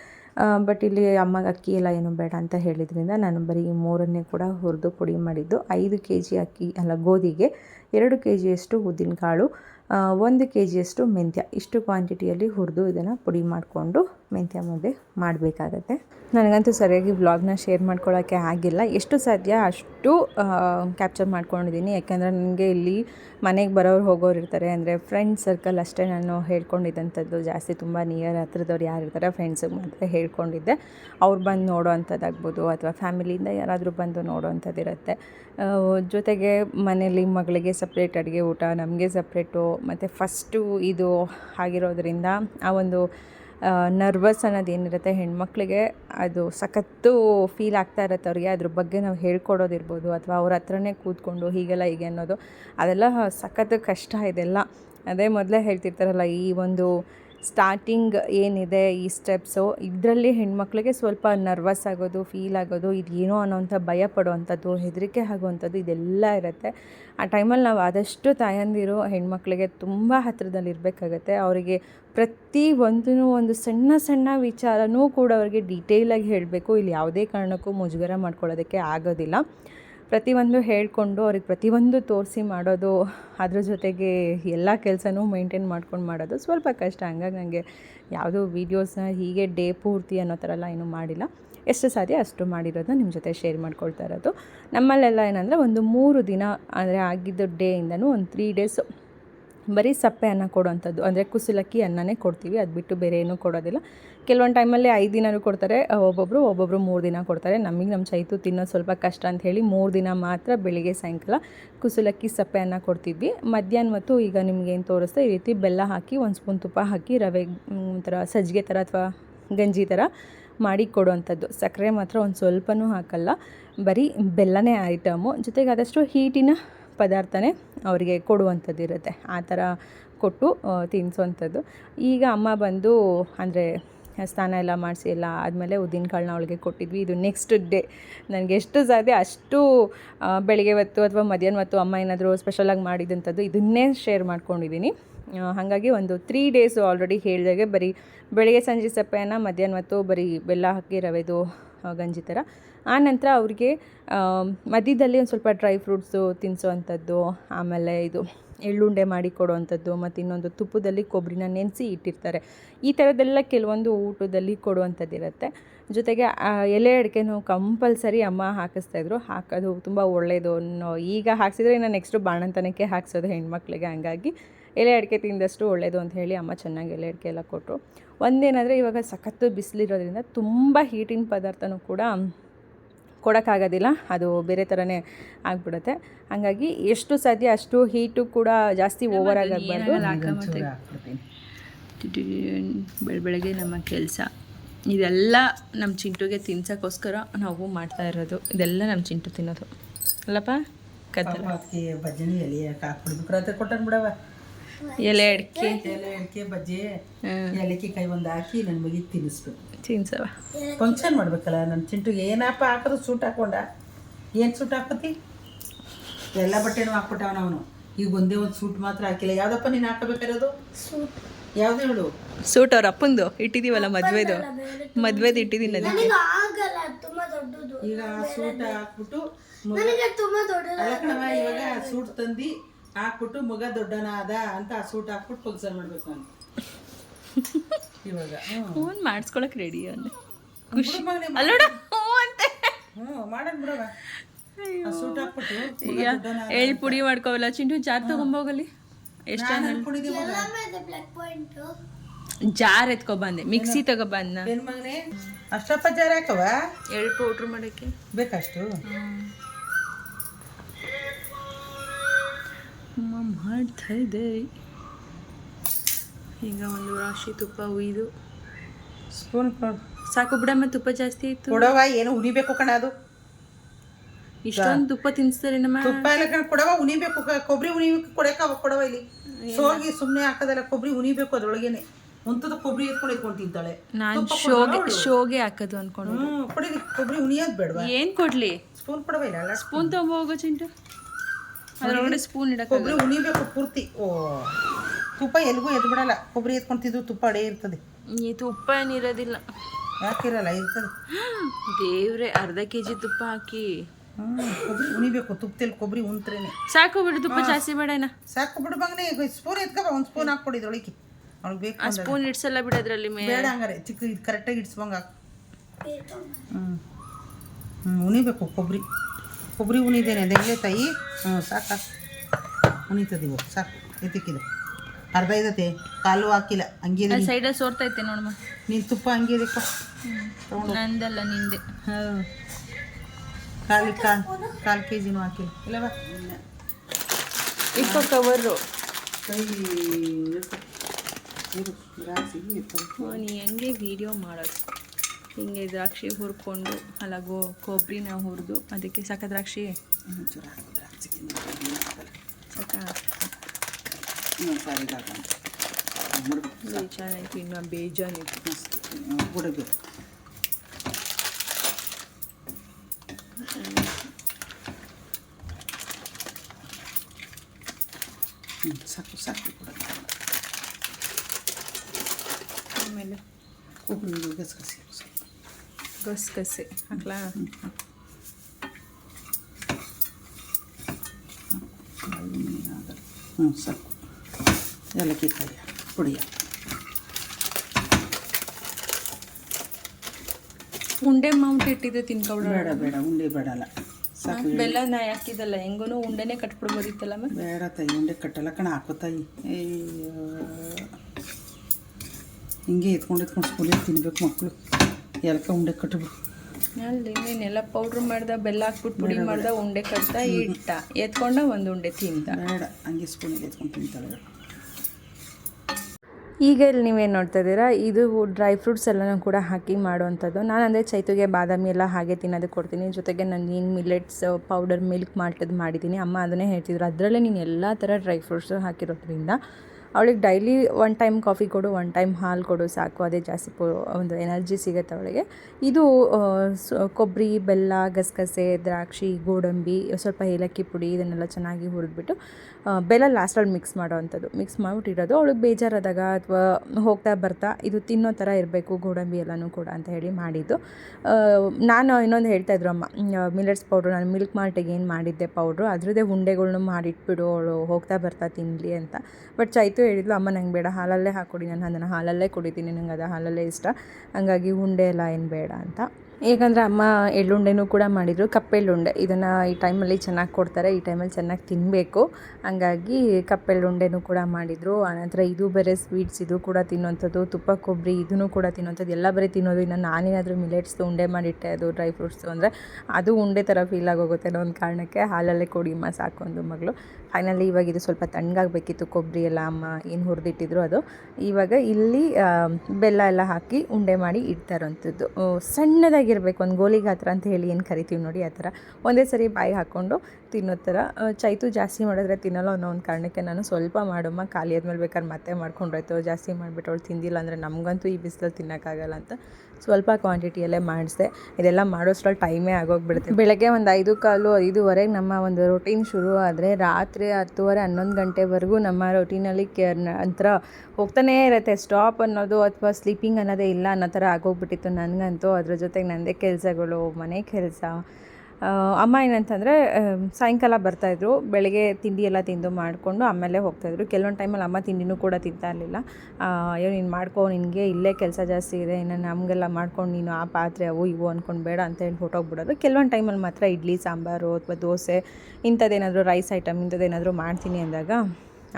ಬಟ್ ಇಲ್ಲಿ ಅಮ್ಮಗೆ ಅಕ್ಕಿ ಎಲ್ಲ ಏನು ಬೇಡ ಅಂತ ಹೇಳಿದ್ರಿಂದ ನಾನು ಬರೀ ಈ ಮೂರನ್ನೇ ಕೂಡ ಹುರಿದು ಪುಡಿ ಮಾಡಿದ್ದು. ಐದು ಕೆ ಜಿ ಅಕ್ಕಿ, ಅಲ್ಲ ಗೋಧಿಗೆ ಎರಡು ಕೆ ಜಿಯಷ್ಟು ಉದ್ದಿನಕಾಳು ಒಂದು ಕೆ ಜಿಯಷ್ಟು ಮೆಂತ್ಯ. ಇಷ್ಟು ಕ್ವಾಂಟಿಟಿಯಲ್ಲಿ ಹುರಿದು ಇದನ್ನು ಪುಡಿ ಮಾಡಿಕೊಂಡು ಮೆಂತ್ಯ ಮುದ್ದೆ ಮಾಡಬೇಕಾಗತ್ತೆ. ನನಗಂತೂ ಸರಿಯಾಗಿ ವ್ಲಾಗ್ನ ಶೇರ್ ಮಾಡ್ಕೊಳ್ಳೋಕ್ಕೆ ಆಗಿಲ್ಲ. ಎಷ್ಟು ಸಾಧ್ಯ ಅಷ್ಟು ಕ್ಯಾಪ್ಚರ್ ಮಾಡ್ಕೊಂಡಿದ್ದೀನಿ. ಯಾಕೆಂದರೆ ನನಗೆ ಇಲ್ಲಿ ಮನೆಗೆ ಬರೋರು ಹೋಗೋರು ಇರ್ತಾರೆ. ಅಂದರೆ ಫ್ರೆಂಡ್ ಸರ್ಕಲ್ ಅಷ್ಟೇ ನಾನು ಹೇಳ್ಕೊಂಡಿದ್ದಂಥದ್ದು. ಜಾಸ್ತಿ ತುಂಬ ನಿಯರ್ ಹತ್ರದವ್ರು ಯಾರು ಇರ್ತಾರೆ ಫ್ರೆಂಡ್ಸಿಗೆ ಮಾತ್ರ ಹೇಳ್ಕೊಂಡಿದ್ದೆ. ಅವ್ರು ಬಂದು ನೋಡೋ ಅಂಥದ್ದಾಗ್ಬೋದು ಅಥವಾ ಫ್ಯಾಮಿಲಿಯಿಂದ ಯಾರಾದರೂ ಬಂದು ನೋಡೋ ಅಂಥದ್ದಿರುತ್ತೆ ಜೊತೆಗೆ ಮನೇಲಿ ಮಗಳಿಗೆ ಸಪ್ರೇಟ್ ಅಡುಗೆ ಊಟ, ನಮಗೆ ಸಪ್ರೇಟು ಮತ್ತು ಫಸ್ಟು ಇದು ಆಗಿರೋದ್ರಿಂದ ಆ ಒಂದು ನರ್ವಸ್ ಅನ್ನೋದು ಏನಿರುತ್ತೆ ಹೆಣ್ಮಕ್ಳಿಗೆ ಅದು ಸಖತ್ತು ಫೀಲ್ ಆಗ್ತಾ ಇರುತ್ತೆ ಅವ್ರಿಗೆ. ಅದ್ರ ಬಗ್ಗೆ ನಾವು ಹೇಳ್ಕೊಡೋದಿರ್ಬೋದು ಅಥವಾ ಅವ್ರ ಹತ್ರನೇ ಕೂತ್ಕೊಂಡು ಹೀಗೆಲ್ಲ ಹೀಗೆ ಅನ್ನೋದು. ಅದೆಲ್ಲ ಸಖತ್ತು ಕಷ್ಟ ಇದೆಲ್ಲ. ಅದೇ ಮೊದಲೇ ಹೇಳ್ತಿರ್ತಾರಲ್ಲ, ಈ ಒಂದು ಸ್ಟಾರ್ಟಿಂಗ್ ಏನಿದೆ ಈ ಸ್ಟೆಪ್ಸು ಇದರಲ್ಲಿ ಹೆಣ್ಮಕ್ಳಿಗೆ ಸ್ವಲ್ಪ ನರ್ವಸ್ ಆಗೋದು ಫೀಲ್ ಆಗೋದು ಇದು ಏನೋ ಅನ್ನೋಂಥ ಭಯ ಪಡುವಂಥದ್ದು, ಹೆದರಿಕೆ ಆಗುವಂಥದ್ದು ಇದೆಲ್ಲ ಇರುತ್ತೆ. ಆ ಟೈಮಲ್ಲಿ ನಾವು ಆದಷ್ಟು ತಾಯಂದಿರು ಹೆಣ್ಮಕ್ಳಿಗೆ ತುಂಬ ಹತ್ತಿರದಲ್ಲಿರಬೇಕಾಗತ್ತೆ ಅವರಿಗೆ ಪ್ರತಿ ಒಂದೂ ಒಂದು ಸಣ್ಣ ಸಣ್ಣ ವಿಚಾರನೂ ಕೂಡ ಅವರಿಗೆ ಡೀಟೇಲಾಗಿ ಹೇಳಬೇಕು. ಇಲ್ಲಿ ಯಾವುದೇ ಕಾರಣಕ್ಕೂ ಮುಜುಗರ ಮಾಡ್ಕೊಳ್ಳೋದಕ್ಕೆ ಆಗೋದಿಲ್ಲ. ಪ್ರತಿಯೊಂದು ಹೇಳಿಕೊಂಡು ಅವ್ರಿಗೆ ಪ್ರತಿಯೊಂದು ತೋರಿಸಿ ಮಾಡೋದು, ಅದ್ರ ಜೊತೆಗೆ ಎಲ್ಲ ಕೆಲಸನೂ ಮೇಂಟೈನ್ ಮಾಡ್ಕೊಂಡು ಮಾಡೋದು ಸ್ವಲ್ಪ ಕಷ್ಟ. ಹಂಗಾಗಿ ನನಗೆ ಯಾವುದೂ ವೀಡಿಯೋಸ್ನ ಹೀಗೆ ಡೇ ಪೂರ್ತಿ ಅನ್ನೋ ಥರ ಎಲ್ಲ ಏನೂ ಮಾಡಿಲ್ಲ. ಎಷ್ಟು ಸಾಧ್ಯ ಅಷ್ಟು ಮಾಡಿರೋದು ನಿಮ್ಮ ಜೊತೆ ಶೇರ್ ಮಾಡ್ಕೊಳ್ತಾ ಇರೋದು. ನಮ್ಮಲ್ಲೆಲ್ಲ ಏನಂದರೆ ಒಂದು ಮೂರು ದಿನ ಅಂದರೆ ಆಗಿದ್ದ ಡೇಯಿಂದನೂ ಒಂದು ತ್ರೀ ಡೇಸು ಬರೀ ಸಪ್ಪೆ ಅನ್ನ ಕೊಡೋವಂಥದ್ದು. ಅಂದರೆ ಕುಸಲಕ್ಕಿ ಅನ್ನನೇ ಕೊಡ್ತೀವಿ. ಅದು ಬಿಟ್ಟು ಬೇರೆ ಏನೂ ಕೊಡೋದಿಲ್ಲ. ಕೆಲವೊಂದು ಟೈಮಲ್ಲಿ ಐದು ದಿನನೂ ಕೊಡ್ತಾರೆ. ಒಬ್ಬೊಬ್ಬರು ಒಬ್ಬೊಬ್ಬರು ಮೂರು ದಿನ ಕೊಡ್ತಾರೆ. ನಮಗೆ ನಮ್ಮ ಚೈತು ತಿನ್ನೋದು ಸ್ವಲ್ಪ ಕಷ್ಟ ಅಂತ ಹೇಳಿ ಮೂರು ದಿನ ಮಾತ್ರ ಬೆಳಿಗ್ಗೆ ಸಾಯಂಕಾಲ ಕುಸಲಕ್ಕಿ ಸಪ್ಪೆ ಅನ್ನ ಕೊಡ್ತಿದ್ವಿ. ಮಧ್ಯಾಹ್ನ ಮತ್ತು ಈಗ ನಿಮಗೇನು ತೋರಿಸ್ತಾ ಈ ರೀತಿ ಬೆಲ್ಲ ಹಾಕಿ ಒಂದು ಸ್ಪೂನ್ ತುಪ್ಪ ಹಾಕಿ ರವೆ ಒಂಥರ ಸಜ್ಜಿಗೆ ಥರ ಅಥವಾ ಗಂಜಿ ಥರ ಮಾಡಿ ಕೊಡುವಂಥದ್ದು. ಸಕ್ಕರೆ ಮಾತ್ರ ಒಂದು ಸ್ವಲ್ಪನೂ ಹಾಕಲ್ಲ. ಬರೀ ಬೆಲ್ಲನೇ ಐಟಮು ಜೊತೆಗೆ ಆದಷ್ಟು ಹೀಟಿನ ಪದಾರ್ಥನೇ ಅವರಿಗೆ ಕೊಡುವಂಥದ್ದು ಇರುತ್ತೆ. ಆ ಥರ ಕೊಟ್ಟು ತಿನ್ನಿಸುವಂಥದ್ದು ಈಗ ಅಮ್ಮ ಬಂದು, ಅಂದರೆ, ಸ್ನಾನ ಎಲ್ಲ ಮಾಡಿಸಿ, ಎಲ್ಲ ಆದಮೇಲೆ ಉದ್ದಿನ ಕಾಳನ್ನ ಅವಳಿಗೆ ಕೊಟ್ಟಿದ್ವಿ. ಇದು ನೆಕ್ಸ್ಟ್ ಡೇ ನನಗೆ ಎಷ್ಟು ಸಾಧ್ಯ, ಅಷ್ಟು ಬೆಳಿಗ್ಗೆ ಹೊತ್ತು ಅಥವಾ ಮಧ್ಯಾಹ್ನ ಹೊತ್ತು ಅಮ್ಮ ಏನಾದರೂ ಸ್ಪೆಷಲಾಗಿ ಮಾಡಿದಂಥದ್ದು ಇದನ್ನೇ ಶೇರ್ ಮಾಡ್ಕೊಂಡಿದ್ದೀನಿ. ಹಾಗಾಗಿ ಒಂದು ತ್ರೀ ಡೇಸು ಆಲ್ರೆಡಿ ಹೇಳಿದಾಗೆ ಬರೀ ಬೆಳಿಗ್ಗೆ ಸಂಜೆ ಸಪ್ಪೆಯನ್ನು, ಮಧ್ಯಾಹ್ನ ಹೊತ್ತು ಬರೀ ಬೆಲ್ಲ ಹಾಕಿ, ರವೆದು ಗಂಜಿ ಥರ ಆ ನಂತರ ಅವ್ರಿಗೆ ಮಧ್ಯದಲ್ಲಿ ಒಂದು ಸ್ವಲ್ಪ ಡ್ರೈ ಫ್ರೂಟ್ಸು ತಿನ್ನಿಸೋವಂಥದ್ದು ಆಮೇಲೆ ಇದು ಎಳ್ಳುಂಡೆ ಮಾಡಿ ಕೊಡುವಂಥದ್ದು ಮತ್ತು ಇನ್ನೊಂದು ತುಪ್ಪದಲ್ಲಿ ಕೊಬ್ಬರಿನ ನೆನೆಸಿ ಇಟ್ಟಿರ್ತಾರೆ. ಈ ಥರದ್ದೆಲ್ಲ ಕೆಲವೊಂದು ಊಟದಲ್ಲಿ ಕೊಡುವಂಥದ್ದು ಇರುತ್ತೆ. ಜೊತೆಗೆ ಎಲೆ ಅಡಿಕೆನೂ ಕಂಪಲ್ಸರಿ ಅಮ್ಮ ಹಾಕಿಸ್ತಾಯಿದ್ರು ಹಾಕೋದು ತುಂಬ ಒಳ್ಳೆಯದು ಅನ್ನೋ, ಈಗ ಹಾಕ್ಸಿದ್ರೆ ಇನ್ನು ನೆಕ್ಸ್ಟು ಬಾಣಂತನಕ್ಕೆ ಹಾಕ್ಸೋದು ಹೆಣ್ಮಕ್ಳಿಗೆ ಹಂಗಾಗಿ ಎಲೆ ಅಡಿಕೆ ತಿಂದಷ್ಟು ಒಳ್ಳೆಯದು ಅಂತ ಹೇಳಿ ಅಮ್ಮ ಚೆನ್ನಾಗಿ ಎಲೆ ಅಡಿಕೆ ಎಲ್ಲ ಕೊಟ್ಟರು ಒಂದೇನಂದರೆ ಇವಾಗ ಸಖತ್ತು ಬಿಸಿಲಿರೋದ್ರಿಂದ ತುಂಬ ಹೀಟಿನ ಪದಾರ್ಥನೂ ಕೂಡ ಕೊಡೋಕ್ಕಾಗೋದಿಲ್ಲ ಅದು ಬೇರೆ ಥರನೇ ಆಗಿಬಿಡುತ್ತೆ. ಹಾಗಾಗಿ ಎಷ್ಟು ಸಾಧ್ಯ ಅಷ್ಟು ಹೀಟು ಕೂಡ ಜಾಸ್ತಿ ಓವರ್ ಆಗಬಾರ್ದು ಬೆಳಗ್ಗೆ ನಮ್ಮ ಕೆಲಸ ಇದೆಲ್ಲ ನಮ್ಮ ಚಿಂಟುಗೆ ತಿನ್ಸೋಕ್ಕೋಸ್ಕರ ನಾವು ಮಾಡ್ತಾ ಇರೋದು ಇದೆಲ್ಲ ನಮ್ಮ ಚಿಂಟು ತಿನ್ನೋದು ಅಲ್ಲಪ್ಪ ಕತ್ತಲ ಎಲೆ ಯಾಕೆ ಹಾಕ್ಬಿಡ್ಬೇಕು ರಾತ್ರಿ ಕೊಟ್ಟನ್ ಬಿಡವ ಎಲೆ ಅಡಿಕೆ ಎಲೆ ಅಡಿಕೆ ಬಜ್ಜಿ ಏಲಕ್ಕಿ ಕೈ ಒಂದು ಹಾಕಿ ನನ್ನ ಮಗಿಗೆ ತಿನ್ನಿಸ್ಬೇಕು ತಿನ್ಸವ ಫಂಕ್ಷನ್ ಮಾಡ್ಬೇಕಲ್ಲ ನನ್ನ ಚಿಂಟು ಏನಪ್ಪ ಹಾಕೋದು ಸೂಟ್ ಹಾಕೊಂಡ? ಏನು ಸೂಟ್ ಹಾಕೋತಿ? ಎಲ್ಲ ಬಟ್ಟೆನೂ ಹಾಕ್ಬಿಟ್ಟವನ ಅವನು. ಈಗ ಒಂದೇ ಒಂದು ಸೂಟ್ ಮಾತ್ರ ಹಾಕಿಲ್ಲ. ಯಾವ್ದಪ್ಪ ನೀನು ಹಾಕಬೇಕಾಗಿರೋದು? ಯಾವ್ದು ಹೇಳು? ಸೂಟ್ ಅವ್ರ ಅಪ್ಪಂದು. ಇಟ್ಟಿದೀವಲ್ಲ ಮದ್ವೆದು. ಮದ್ವೆದು ಇಟ್ಟಿದ್ದೀನಿ ಅದಕ್ಕೆ. ಈಗ ಆ ಸೂಟ್ ಹಾಕ್ಬಿಟ್ಟು ಇವಾಗ ಸೂಟ್ ತಂದು ಹಾಕ್ಬಿಟ್ಟು ಮಗ ದೊಡ್ಡನ ಅದ ಅಂತ ಆ ಸೂಟ್ ಹಾಕ್ಬಿಟ್ಟು ಫಂಕ್ಷನ್ ಮಾಡ್ಬೇಕು ನಾನು. ಇವಾಗ ಫೋನ್ ಮಾಡಿಸ್ಕೊಳಕ್ ರೆಡಿ ಅವನು. ಖುಷಿ. ಮಗನೇ ಅಲ್ಲೋಡ ಹ್ಞೂ ಅಂತೆ. ಎಳ್ ಪುಡಿ ಮಾಡ್ಕೋವಲ್ಲ ಚಿಂಟು ಜಾರ್ ತಗೊಂಬೋಗಲಿ ಎಷ್ಟು ಜಾರ್ ಎತ್ಕೊ ಬಂದೆ ಮಿಕ್ಸಿ ತಗೋ ಬಂದ ಅಷ್ಟಪ್ಪ ಜಾರ ಹಾಕವ ಎಳ್ ಪೌಡ್ರ್ ಮಾಡಕ್ಕೆ. ಬೇಕಷ್ಟು? ಮಾಡ್ತಾ ಇದೆ. ಈಗ ಒಂದು ರಾಶಿ ತುಪ್ಪ ಉಯ್ದು. ಸ್ಪೂನ್ ಸಾಕು ಬಿಡಮ್ಮ ತುಪ್ಪ ಜಾಸ್ತಿ ಆಯ್ತು. ಕೊಡವ ಏನು ಉಣಿಬೇಕು ಕಣ ಅದು. ಇಷ್ಟೊಂದು ತುಪ್ಪ ತಿನ್ಸ್ತಾರೆ ನಮ್ಮ ತುಪ್ಪ ಎಲ್ಲ ಕಣ ಕೊಡವ ಉಣಿಬೇಕು ಕೊಬ್ಬರಿ ಉಣಿಬೇಕು ಕೊಡಕ ಕೊಡವ ಇಲ್ಲಿ. ಶೋಗಿ ಸುಮ್ಮನೆ ಹಾಕೋದಲ್ಲ ಕೊಬ್ಬರಿ ಉಣಿಬೇಕು ಅದ್ರೊಳಗೇನೆ. ಮುಂತದ ಕೊಬ್ಬರಿ ಎತ್ಕೊಂಡು ಎತ್ಕೊಂಡು ತಿಂತಾಳೆ ನಾನು ಶೋಗೆ ಶೋಗೆ ಹಾಕೋದು ಅನ್ಕೊಂಡು. ಕೊಡಿ ಕೊಬ್ಬರಿ ಉಣಿಯೋದು ಬೇಡವಾ. ಏನ್ ಕೊಡ್ಲಿ? ಸ್ಪೂನ್ ಕೊಡವ ಇಲ್ಲ ಅಲ್ಲ? ಸ್ಪೂನ್ ತಗೊಂಡು ಹೋಗೋ ಚಿಂಟು? ಅದ್ರೊಳಗಡೆ ಸ್ಪೂನ್ ಇಡಕ್ಕೆ ಕೊಬ್ಬರಿ ಉಣಿಬೇಕು ಪೂರ್ತಿ. ಓ. ತುಪ್ಪ ಎಲ್ಗೂ ಎದ್ದು ಬಿಡಲ್ಲ. ಕೊಬ್ಬರಿ ಎತ್ಕೊಂಡು ತಿಂದು ತುಪ್ಪ ಅಡೇ ಇರ್ತದೆ. ಈ ತುಪ್ಪ ಏನಿರೋದಿಲ್ಲ ಯಾಕಿರಲ್ಲ ಇರ್ತದೆ. ದೇವ್ರೆ ಅರ್ಧ ಕೆ ಜಿ ತುಪ್ಪ ಹಾಕಿ. ಹ್ಞೂ ಕೊಬ್ಬರಿ ಉಣಿಬೇಕು. ತುಪ್ಪದಲ್ಲಿ ಕೊಬ್ಬರಿ ಉಂತ್ರೇನೆ ಸಾಕು ಬಿಡು ತುಪ್ಪ ಜಾಸ್ತಿ ಬೇಡನ. ಸಾಕು ಬಿಡು ಬಂಗನೆ ಸ್ಪೂನ್ ಎತ್ಕವ ಒಂದು ಸ್ಪೂನ್ ಹಾಕ್ಕೊಡಿ ಇದ್ರೊಳಗೆ. ಅವ್ಳಿಗೆ ಬೇಕು ಆ ಸ್ಪೂನ್ ಇಡ್ಸಲ್ಲ ಬಿಡು ಅದರಲ್ಲಿ ಬೇಡ ಹಂಗಾರೆ ಚಿಕ್ಕ ಇದು ಕರೆಕ್ಟಾಗಿ ಇಡ್ಸ್ಬಂಗ ಹಾಕು. ಹ್ಞೂ ಹ್ಞೂ ಉನಿಬೇಕು ಕೊಬ್ಬರಿ. ಕೊಬ್ಬರಿ ಉನಿದೇನೆ ಅದೆಲ್ಲೇ ತಾಯಿ ಹ್ಞೂ ಸಾಕು. ಉನಿತದೆ ಇವಾಗ ಸಾಕು. ಎತ್ತಿಕ್ಕಿದೆ. ಅರ್ಧ ಇದತೆ ಕಾಲು ಹಾಕಿಲ್ಲ. ಹಂಗಿದ್ರೆ ಸೈಡಲ್ಲಿ ಸೋರ್ತೈತೆ ನೋಡಮ್ಮ ನೀನು ತುಪ್ಪ ಹಂಗಿದೆ ಇದಕ್ಕ ನಂದಲ್ಲ ನಿಂದೆ. ಕಾಲು ಕಾಲು ಕಾಲು ಕೆ ಜಿನೂ ಹಾಕಿಲ್ಲ. ಇಲ್ಲವಾ ಇಪ್ಪ ಕವರು ಕೈ ನೀ ಹೆಂಗೆ ವಿಡಿಯೋ ಮಾಡೋದು. ಹಿಂಗೆ ದ್ರಾಕ್ಷಿ ಹುರ್ಕೊಂಡು ಅಲ್ಲ ಗೋ ಕೊಬ್ಬರಿನ ಹುರಿದು ಅದಕ್ಕೆ ಸಕ ದ್ರಾಕ್ಷಿ. ಸಾಕ ಇನ್ನೊಂದು ಬೇಜಾನಾಯ್ತು ಇನ್ನು ಬೇಜಾನಿತ್ತು ಮಸ್ತ್ ಬಿಡಬೇಕು ಸಾಕು ಸಾಕು ಆಮೇಲೆ ಕೊಬ್ಬರಿ ಗಸಗಸೆ ಗಸಗಸೆ ಹಾಕ್ಲಾ ಹ್ಞೂ ಸಾಕು. ಏಲಕ್ಕಿ ಕಾಯಿ ಪುಡಿಯ. ಉಂಡೆ ಮೌಂಟ್ ಇಟ್ಟಿದ್ರೆ ತಿನ್ಕೊಬಿಡ ಬೇಡ ಬೇಡ ಉಂಡೆ ಬೇಡಲ್ಲ. ಸಾಕು ಬೆಲ್ಲ ನಾ ಹಾಕಿದಲ್ಲ ಹೆಂಗೂ ಉಂಡೆನೇ ಕಟ್ಬಿಡ್ಬೋದಿತ್ತಲ್ಲ ಮ್ಯಾಮ್? ಬೇಡ ತಾಯಿ ಉಂಡೆ ಕಟ್ಟಲ್ಲ ಕಣ ಹಾಕೋ ತಾಯಿ. ಹಿಂಗೆ ಎತ್ಕೊಂಡು ಎತ್ಕೊಂಡು ಸ್ಕೂಲಿಗೆ ತಿನ್ಬೇಕು ಮಕ್ಕಳು ಎಲ್ಕ ಉಂಡೆ ಕಟ್ಬಿಡು. ಅಲ್ಲಿ ನೀನೆಲ್ಲ ಪೌಡ್ರ್ ಮಾಡ್ದ ಬೆಲ್ಲ ಹಾಕ್ಬಿಟ್ಟು ಪುಡಿ ಮಾಡ್ದ ಉಂಡೆ ಕಟ್ತಾ ಇಟ್ಟ. ಎತ್ಕೊಂಡ ಒಂದು ಉಂಡೆ ತಿಂತ ಬೇಡ ಹಂಗೆ ಸ್ಪೂನಿಗೆ ಎತ್ಕೊಂಡು ತಿಂತಾಳೆ. ಈಗ ಇಲ್ಲಿ ನೀವೇನು ನೋಡ್ತಾ ಇದ್ದೀರಾ? ಇದು ಡ್ರೈ ಫ್ರೂಟ್ಸ್ ಎಲ್ಲನೂ ಕೂಡ ಹಾಕಿ ಮಾಡುವಂಥದ್ದು. ನಾನು ಅಂದರೆ ಚೈತುಗೆ ಬಾದಾಮಿ ಎಲ್ಲ ಹಾಗೆ ತಿನ್ನೋದಕ್ಕೆ ಕೊಡ್ತೀನಿ. ಜೊತೆಗೆ ನಾನು ಏನು ಮಿಲೆಟ್ಸ್ ಪೌಡರ್ ಮಿಲ್ಕ್ ಮಾಲ್ಟದ್ದು ಮಾಡಿದ್ದೀನಿ. ಅಮ್ಮ ಅದನ್ನೇ ಹೇಳ್ತಿದ್ರು. ಅದರಲ್ಲೇ ನೀನು ಎಲ್ಲ ಥರ ಡ್ರೈ ಫ್ರೂಟ್ಸು ಹಾಕಿರೋದ್ರಿಂದ ಅವಳಿಗೆ ಡೈಲಿ ಒನ್ ಟೈಮ್ ಕಾಫಿ ಕೊಡು, ಒನ್ ಟೈಮ್ ಹಾಲು ಕೊಡು, ಸಾಕು, ಅದೇ ಜಾಸ್ತಿ ಒಂದು ಎನರ್ಜಿ ಸಿಗುತ್ತೆ ಅವಳಿಗೆ. ಇದು ಕೊಬ್ಬರಿ, ಬೆಲ್ಲ, ಗಸಗಸೆ, ದ್ರಾಕ್ಷಿ, ಗೋಡಂಬಿ, ಸ್ವಲ್ಪ ಏಲಕ್ಕಿ ಪುಡಿ ಇದನ್ನೆಲ್ಲ ಚೆನ್ನಾಗಿ ಹುರಿದ್ಬಿಟ್ಟು ಬೆಲ್ಲ ಲಾಸ್ಟಲ್ಲಿ ಮಿಕ್ಸ್ ಮಾಡೋವಂಥದ್ದು ಮಿಕ್ಸ್ ಮಾಡಿಬಿಟ್ಟು ಇಡೋದು ಅವಳಿಗೆ ಬೇಜಾರಾದಾಗ ಅಥವಾ ಹೋಗ್ತಾ ಬರ್ತಾ ಇದು ತಿನ್ನೋ ಥರ ಇರಬೇಕು, ಗೋಡಂಬಿ ಎಲ್ಲನೂ ಕೂಡ ಅಂತ ಹೇಳಿ ಮಾಡಿದ್ದು. ನಾನು ಇನ್ನೊಂದು ಹೇಳ್ತಾ ಇದ್ರು ಅಮ್ಮ ಮಿಲೆಟ್ಸ್ ಪೌಡ್ರು ನಾನು ಮಿಲ್ಕ್ ಮಾಲ್ಟಿಗೆ ಏನು ಮಾಡಿದ್ದೆ ಪೌಡ್ರು ಅದರದ್ದೇ ಉಂಡೆಗಳನ್ನೂ ಮಾಡಿಟ್ಬಿಡು, ಅವಳು ಹೋಗ್ತಾ ಬರ್ತಾ ತಿನ್ನಲಿ ಅಂತ. ಬಟ್ ಚೈತು ಹೇಳಿದ್ಲು ಅಮ್ಮ ನಂಗೆ ಬೇಡ, ಹಾಲಲ್ಲೇ ಹಾಕ್ಕೊಡಿ ನಾನು ಅದನ್ನು ಹಾಲಲ್ಲೇ ಕುಡಿತೀನಿ, ನಂಗೆ ಅದು ಹಾಲಲ್ಲೇ ಇಷ್ಟ, ಹಂಗಾಗಿ ಉಂಡೆ ಎಲ್ಲ ಏನು ಬೇಡ ಅಂತ. ಏಕೆಂದರೆ ಅಮ್ಮ ಎಳ್ಳುಂಡೆನೂ ಕೂಡ ಮಾಡಿದರು, ಕಪ್ಪೆಳ್ಳುಂಡೆ, ಇದನ್ನು ಈ ಟೈಮಲ್ಲಿ ಚೆನ್ನಾಗಿ ಕೊಡ್ತಾರೆ, ಈ ಟೈಮಲ್ಲಿ ಚೆನ್ನಾಗಿ ತಿನ್ನಬೇಕು ಹಂಗಾಗಿ ಕಪ್ಪೆಳ್ಳುಂಡೆನೂ ಕೂಡ ಮಾಡಿದರು, ಆನಂತರ ಇದು ಬೇರೆ ಸ್ವೀಟ್ಸ್, ಇದು ಕೂಡ ತಿನ್ನುವಂಥದ್ದು ತುಪ್ಪ, ಕೊಬ್ಬರಿ, ಇದನ್ನು ಕೂಡ ತಿನ್ನುವಂಥದ್ದು ಎಲ್ಲ ಬರೀ ತಿನ್ನೋದು, ಇನ್ನು ನಾನೇನಾದರೂ ಮಿಲೆಟ್ಸ್ದು ಉಂಡೆ ಮಾಡಿಟ್ಟೆ, ಅದು ಡ್ರೈ ಫ್ರೂಟ್ಸು ಅಂದರೆ ಅದು ಉಂಡೆ ಥರ ಫೀಲ್ ಆಗೋಗುತ್ತೆ ಅನ್ನೋ ಒಂದು ಕಾರಣಕ್ಕೆ ಹಾಲಲ್ಲೇ ಕೊಡಿಮ್ಮ ಸಾಕು ಒಂದು ಮಗಳು. ಫೈನಲಿ ಇವಾಗ ಇದು ಸ್ವಲ್ಪ ತಣ್ಣಗಾಗಬೇಕಿತ್ತು, ಕೊಬ್ಬರಿ ಎಲ್ಲ ಅಮ್ಮ ಏನು ಹುರಿದಿಟ್ಟಿದ್ರು ಅದು. ಇವಾಗ ಇಲ್ಲಿ ಬೆಲ್ಲ ಎಲ್ಲ ಹಾಕಿ ಉಂಡೆ ಮಾಡಿ ಇಡ್ತಾ ಇರೋಂಥದ್ದು ಸಣ್ಣದಾಗಿರಬೇಕು, ಒಂದು ಗೋಲಿ ಗಾತ್ರ ಅಂತ ಹೇಳಿ ಏನು ಕರಿತೀವಿ ನೋಡಿ, ಆ ಥರ. ಒಂದೇ ಸರಿ ಬಾಯಿ ಹಾಕ್ಕೊಂಡು ತಿನ್ನೋ ಥರ ಚೈತು ಜಾಸ್ತಿ ಮಾಡಿದ್ರೆ ತಿನ್ನಲ್ಲ ಅನ್ನೋ ಒಂದು ಕಾರಣಕ್ಕೆ ನಾನು ಸ್ವಲ್ಪ ಮಾಡಮ್ಮ, ಖಾಲಿ ಆದ್ಮೇಲೆ ಬೇಕಾದ್ರೆ ಮತ್ತೆ ಮಾಡ್ಕೊಂಡ್ರಾಯ್ತು ಜಾಸ್ತಿ ಮಾಡಿಬಿಟ್ಟು ಅವಳು ತಿಂದಿಲ್ಲ ಅಂದರೆ ನಮಗಂತೂ ಈ ಬಿಸಿಲಲ್ಲಿ ತಿನ್ನೋಕ್ಕಾಗಲ್ಲ ಅಂತ ಸ್ವಲ್ಪ ಕ್ವಾಂಟಿಟಿಯಲ್ಲೇ ಮಾಡಿಸಿದೆ. ಇದೆಲ್ಲ ಮಾಡೋಷ್ಟ್ರಲ್ಲಿ ಟೈಮೇ ಆಗೋಗ್ಬಿಡುತ್ತೆ. ಬೆಳಗ್ಗೆ ಒಂದು ಐದು ಕಾಲು ಐದೂವರೆಗೆ ನಮ್ಮ ಒಂದು ರೊಟೀನ್ ಶುರು ಆದರೆ ರಾತ್ರಿ ಹತ್ತುವರೆ ಹನ್ನೊಂದು ಗಂಟೆವರೆಗೂ ನಮ್ಮ ರೊಟೀನಲ್ಲಿ ಕೇರ್ ನಂತರ ಹೋಗ್ತಾನೇ ಇರುತ್ತೆ. ಸ್ಟಾಪ್ ಅನ್ನೋದು ಅಥವಾ ಸ್ಲೀಪಿಂಗ್ ಅನ್ನೋದೇ ಇಲ್ಲ ಅನ್ನೋ ಥರ ಆಗೋಗ್ಬಿಟ್ಟಿತ್ತು ನನಗಂತೂ. ಅದ್ರ ಜೊತೆಗೆ ನನ್ನದೇ ಕೆಲಸಗಳು, ಮನೆ ಕೆಲಸ ಅಮ್ಮ ಏನಂತಂದರೆ ಸಾಯಂಕಾಲ ಬರ್ತಾಯಿದ್ರು ಬೆಳಗ್ಗೆ ತಿಂಡಿ ಎಲ್ಲ ತಿಂದು ಮಾಡಿಕೊಂಡು ಆಮೇಲೆ ಹೋಗ್ತಾಯಿದ್ರು ಕೆಲವೊಂದು ಟೈಮಲ್ಲಿ ಅಮ್ಮ ತಿಂಡಿನೂ ಕೂಡ ತಿಂತಾ ಇರಲಿಲ್ಲ. ಅಯ್ಯೋ, ನೀನು ಮಾಡ್ಕೊ, ನಿನಗೆ ಇಲ್ಲೇ ಕೆಲಸ ಜಾಸ್ತಿ ಇದೆ. ಇನ್ನು ನಮಗೆಲ್ಲ ಮಾಡ್ಕೊಂಡು ನೀನು ಆ ಪಾತ್ರೆ ಅವು ಇವು ಅಂದ್ಕೊಂಡು ಬೇಡ ಅಂತ ಹೇಳಿ ಹೊಟ್ಟೋಗ್ಬಿಡೋದು ಕೆಲವೊಂದು ಟೈಮಲ್ಲಿ ಮಾತ್ರ ಇಡ್ಲಿ, ಸಾಂಬಾರು ಅಥವಾ ದೋಸೆ ಇಂಥದ್ದೇನಾದರೂ ರೈಸ್ ಐಟಮ್ ಇಂಥದ್ದೇನಾದರೂ ಮಾಡ್ತೀನಿ ಅಂದಾಗ,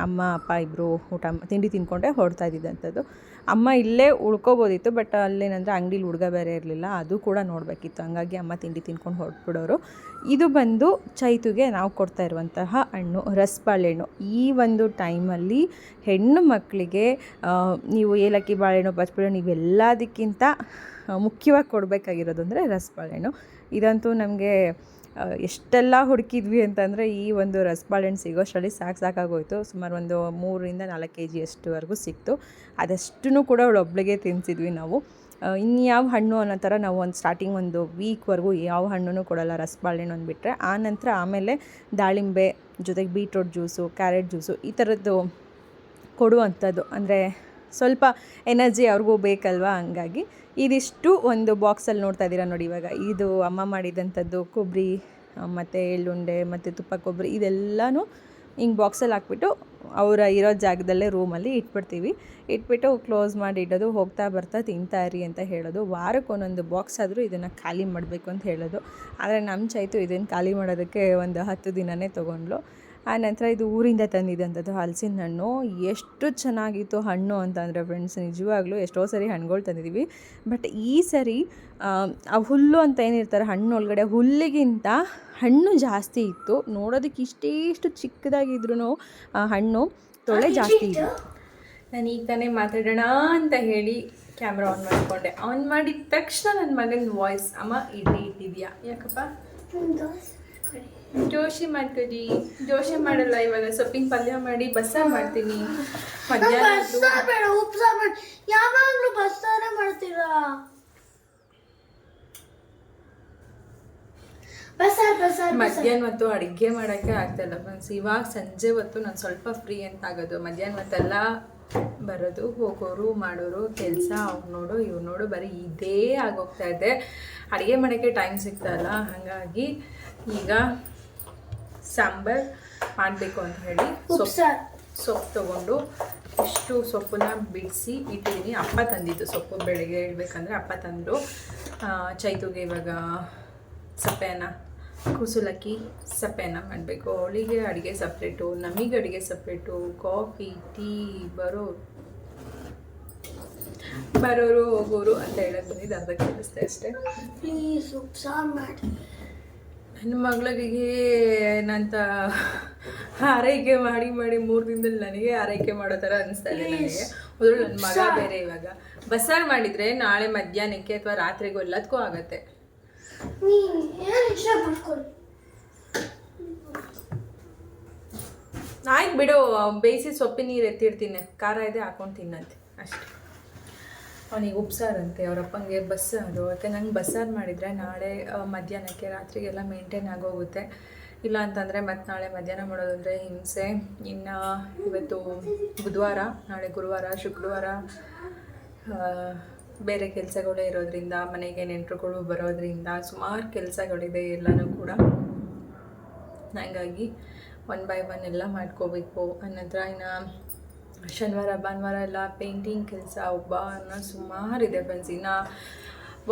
ಅಮ್ಮ, ಅಪ್ಪ ಇಬ್ಬರು ಊಟ ತಿಂಡಿ ತಿನ್ಕೊಂಡೆ ಹೊಡ್ತಾ ಇದ್ದಿದ್ದಂಥದ್ದು. ಅಮ್ಮ ಇಲ್ಲೇ ಉಳ್ಕೋಬೋದಿತ್ತು ಬಟ್ ಅಲ್ಲೇನಂದರೆ ಅಂಗಡಿಲಿ ಹುಡುಗ ಬೇರೆ ಇರಲಿಲ್ಲ, ಅದು ಕೂಡ ನೋಡಬೇಕಿತ್ತು. ಹಂಗಾಗಿ ಅಮ್ಮ ತಿಂಡಿ ತಿನ್ಕೊಂಡು ಹೊರಟ್ಬಿಡೋರು. ಇದು ಬಂದು ಚೈತುಗೆ ನಾವು ಕೊಡ್ತಾ ಇರುವಂತಹ ಹಣ್ಣು, ರಸಬಾಳೆಹಣ್ಣು. ಈ ಒಂದು ಟೈಮಲ್ಲಿ ಹೆಣ್ಣು ಮಕ್ಕಳಿಗೆ ನೀವು ಏಲಕ್ಕಿ ಬಾಳೆಹಣ್ಣು ಬಚ್ಚಬಾಳೆಹಣ್ಣು ಇವೆಲ್ಲದಕ್ಕಿಂತ ಮುಖ್ಯವಾಗಿ ಕೊಡಬೇಕಾಗಿರೋದು ಅಂದರೆ ರಸಬಾಳೆಹಣ್ಣು. ಇದಂತೂ ನಮಗೆ ಎಷ್ಟೆಲ್ಲ ಹುಡುಕಿದ್ವಿ ಅಂತಂದರೆ ಈ ಒಂದು ರಸಬಾಳೆಹಣ್ಣು ಸಿಗೋಷ್ಟರಲ್ಲಿ ಸಾಕು ಸಾಕಾಗೋಯಿತು. ಸುಮಾರು ಒಂದು ಮೂರರಿಂದ ನಾಲ್ಕು ಕೆ ಜಿ ಅಷ್ಟುವರೆಗೂ ಸಿಕ್ತು. ಅದಷ್ಟೂ ಕೂಡ ಅವಳು ಒಬ್ಳಿಗೆ ತಿನ್ನಿಸಿದ್ವಿ ನಾವು ಇನ್ಯಾವ ಹಣ್ಣು ಅನ್ನೋ ಥರ ನಾವು ಒಂದು ಸ್ಟಾರ್ಟಿಂಗ್ ಒಂದು ವೀಕ್ವರೆಗೂ ಯಾವ ಹಣ್ಣು ಕೊಡಲ್ಲ ರಸಬಾಳೆಹಣ್ಣು ಅಂದ್ಬಿಟ್ರೆ. ಆ ನಂತರ ಆಮೇಲೆ ದಾಳಿಂಬೆ ಜೊತೆಗೆ ಬೀಟ್ರೋಟ್ ಜ್ಯೂಸು ಕ್ಯಾರೆಟ್ ಜ್ಯೂಸು ಈ ಥರದ್ದು ಕೊಡುವಂಥದ್ದು. ಅಂದರೆ ಸ್ವಲ್ಪ ಎನರ್ಜಿ ಅವ್ರಿಗೂ ಬೇಕಲ್ವಾ ಹಂಗಾಗಿ. ಇದಿಷ್ಟು ಒಂದು ಬಾಕ್ಸಲ್ಲಿ ನೋಡ್ತಾ ಇದ್ದೀರಾ ನೋಡಿ ಇವಾಗ. ಇದು ಅಮ್ಮ ಮಾಡಿದಂಥದ್ದು ಕೊಬ್ಬರಿ ಮತ್ತು ಎಳ್ಳುಂಡೆ, ಮತ್ತು ತುಪ್ಪ, ಕೊಬ್ಬರಿ ಇದೆಲ್ಲನೂ ಹಿಂಗೆ ಬಾಕ್ಸಲ್ಲಿ ಹಾಕ್ಬಿಟ್ಟು ಅವರ ಇರೋ ಜಾಗದಲ್ಲೇ ರೂಮಲ್ಲಿ ಇಟ್ಬಿಡ್ತೀವಿ. ಇಟ್ಬಿಟ್ಟು ಕ್ಲೋಸ್ ಮಾಡಿ ಇಡೋದು, ಹೋಗ್ತಾ ಬರ್ತಾ ತಿಂತಾ ಇರಿ ಅಂತ ಹೇಳೋದು. ವಾರಕ್ಕೆ ಒಂದೊಂದು ಬಾಕ್ಸ್ ಆದರೂ ಇದನ್ನು ಖಾಲಿ ಮಾಡಬೇಕು ಅಂತ ಹೇಳೋದು. ಆದರೆ ನಮ್ಮ ಚೈತು ಇದನ್ನು ಖಾಲಿ ಮಾಡೋದಕ್ಕೆ ಒಂದು ಹತ್ತು ದಿನವೇ ತೊಗೊಂಡ್ಲು ಆ ನಂತರ ಇದು ಊರಿಂದ ತಂದಿದ್ದಂಥದ್ದು ಹಲಸಿನ ಹಣ್ಣು. ಎಷ್ಟು ಚೆನ್ನಾಗಿತ್ತು ಹಣ್ಣು ಅಂತಂದರೆ ಫ್ರೆಂಡ್ಸ್ ನಿಜವಾಗ್ಲೂ ಎಷ್ಟೋ ಸರಿ ಹಣ್ಣುಗಳು ತಂದಿದ್ದೀವಿ ಬಟ್ ಈ ಸರಿ ಆ, ಹುಲ್ಲು ಅಂತ ಏನಿರ್ತಾರೆ ಹಣ್ಣು ಒಳಗಡೆ ಹುಲ್ಲಿಗಿಂತ ಹಣ್ಣು ಜಾಸ್ತಿ ಇತ್ತು. ನೋಡೋದಕ್ಕೆ ಇಷ್ಟೇ ಇಷ್ಟು ಆ ಹಣ್ಣು ತೊಳೆ ಜಾಸ್ತಿ ಇತ್ತು. ನಾನು ಈಗ ತಾನೇ ಮಾತಾಡೋಣ ಅಂತ ಹೇಳಿ ಕ್ಯಾಮ್ರಾ ಆನ್ ಮಾಡಿಕೊಂಡೆ. ಆನ್ ಮಾಡಿದ ತಕ್ಷಣ ನನ್ನ ಮಗನ ವಾಯ್ಸ್ ಅಮ್ಮ ಇಡ್ಲಿ ಇಟ್ಟಿದ್ಯಾ? ಯಾಕಪ್ಪ? ದೋಸೆ ಮಾಡ್ತೀರಿ ಜೋಶಿ ಮಾಡಲ್ಲ ಇವಾಗ ಸೊಪ್ಪಿನ ಪಲ್ಯ ಮಾಡಿ ಬಸ್ಸಾರು ಮಾಡ್ತೀನಿ. ಮಧ್ಯಾಹ್ನ ಬೇಡ ಉಪ್ಸಾರ್ ಮಾಡಿ ಯಾವಾಗ್ಲೂ ಬಸ್ಸಾರೇ ಮಾಡ್ತೀರಾ ಮಧ್ಯಾಹ್ನ ಹೊತ್ತು ಅಡುಗೆ ಮಾಡೋಕ್ಕೆ ಆಗ್ತಾಯಿಲ್ಲ ಫ್ರೆಂಡ್ಸ್ ಇವಾಗ ಸಂಜೆ ಹೊತ್ತು ನಾನು ಸ್ವಲ್ಪ ಫ್ರೀ ಅಂತ ಆಗೋದು. ಮಧ್ಯಾಹ್ನ ಹೊತ್ತೆಲ್ಲ ಬರೋದು ಹೋಗೋರು ಮಾಡೋರು ಕೆಲಸ ಅವ್ರು ನೋಡು ಇವ್ರು ನೋಡು ಬರೀ ಇದೇ ಆಗೋಗ್ತಾ ಇದೆ. ಅಡುಗೆ ಮಾಡೋಕ್ಕೆ ಟೈಮ್ ಸಿಗ್ತಾಯಿಲ್ಲ ಹಾಗಾಗಿ ಈಗ ಸಾಂಬಾರ್ ಮಾಡಬೇಕು ಅಂತ ಹೇಳಿ ಸೊಪ್ಪು ಸೊಪ್ಪು ತೊಗೊಂಡು ಇಷ್ಟು ಸೊಪ್ಪನ್ನ ಬಿಡಿಸಿ ಇಟ್ಟಿದ್ದೀನಿ. ಅಪ್ಪ ತಂದಿದ್ದು ಸೊಪ್ಪು ಬೆಳಗ್ಗೆ ಹೇಳ್ಬೇಕಂದ್ರೆ ಅಪ್ಪ ತಂದರು. ಚೈತುಗೆ ಇವಾಗ ಸಪ್ಪೆಯನ್ನ ಕುಸುಲಕ್ಕಿ ಸಪ್ಪೆನ ಮಾಡಬೇಕು. ಅವಳಿಗೆ ಅಡುಗೆ ಸಪ್ರೇಟು ನಮಗೆ ಅಡುಗೆ ಸಪ್ರೇಟು ಕಾಫಿ ಟೀ ಬರೋ ಬರೋರು ಹೋಗೋರು ಅಂತ ಹೇಳಕ್ ಬಂದಿದ್ದು ಅರ್ಧ ಕೇಳಿಸ್ತೆ ಅಷ್ಟೇ ಪ್ಲೀಸ್ ಉಪ್ಸಾರ್ ಮಾಡಿ. ಮಗಳಿಗೆ ಏನಂತ ಆರೈಕೆ ಮಾಡಿ ಮಾಡಿ ಮೂರು ದಿನದಲ್ಲಿ ನನಗೆ ಆರೈಕೆ ಮಾಡೋ ಥರ ಅನಿಸ್ತಾ ಇದೆ ನನಗೆ. ನನ್ನ ಮಗ ಬೇರೆ ಇವಾಗ. ಬಸ್ಸಾರು ಮಾಡಿದರೆ ನಾಳೆ ಮಧ್ಯಾಹ್ನಕ್ಕೆ ಅಥವಾ ರಾತ್ರಿಗೂ ಎಲ್ಲದಕ್ಕೂ ಆಗತ್ತೆ. ಆಯ್ತು ಬಿಡು ಬೇಯಿಸಿ ಸೊಪ್ಪಿನ ನೀರು ಎತ್ತಿಡ್ತೀನಿ. ಖಾರ ಇದೆ ಹಾಕೊಂಡು ತಿನ್ನಂತೆ. ಅಷ್ಟೇ. ಅವನಿಗೆ ಉಪ್ಸಾರಂತೆ ಅಪ್ಪಂಗೆ ಬಸ್ಸಾರು ಯಾಕೆ ನಂಗೆ ಬಸ್ಸಾರು ಮಾಡಿದರೆ ನಾಳೆ ಮಧ್ಯಾಹ್ನಕ್ಕೆ ರಾತ್ರಿಗೆಲ್ಲ ಮೇಂಟೈನ್ ಆಗೋಗುತ್ತೆ. ಇಲ್ಲ ಅಂತಂದರೆ ಮತ್ತೆ ನಾಳೆ ಮಧ್ಯಾಹ್ನ ಮಾಡೋದಂದರೆ ಹಿಂಸೆ. ಇನ್ನು ಇವತ್ತು ಬುಧವಾರ, ನಾಳೆ ಗುರುವಾರ, ಶುಕ್ರವಾರ ಬೇರೆ ಕೆಲಸಗಳೇ ಇರೋದ್ರಿಂದ, ಮನೆಗೆ ನೆಂಟರುಗಳು ಬರೋದ್ರಿಂದ ಸುಮಾರು ಕೆಲಸಗಳಿದೆ ಎಲ್ಲನೂ ಕೂಡ. ಹಂಗಾಗಿ ಒನ್ ಬೈ ಒನ್ ಎಲ್ಲ ಮಾಡ್ಕೋಬೇಕು. ಅನ್ನತ್ರ ಇನ್ನು ಶನಿವಾರ, ಭಾನುವಾರ ಎಲ್ಲ ಪೇಂಟಿಂಗ್ ಕೆಲಸ ಒಬ್ಬ ಅನ್ನೋ ಸುಮಾರಿದೆ ಫ್ರೆಂಡ್ಸ್ ಇನ್ನು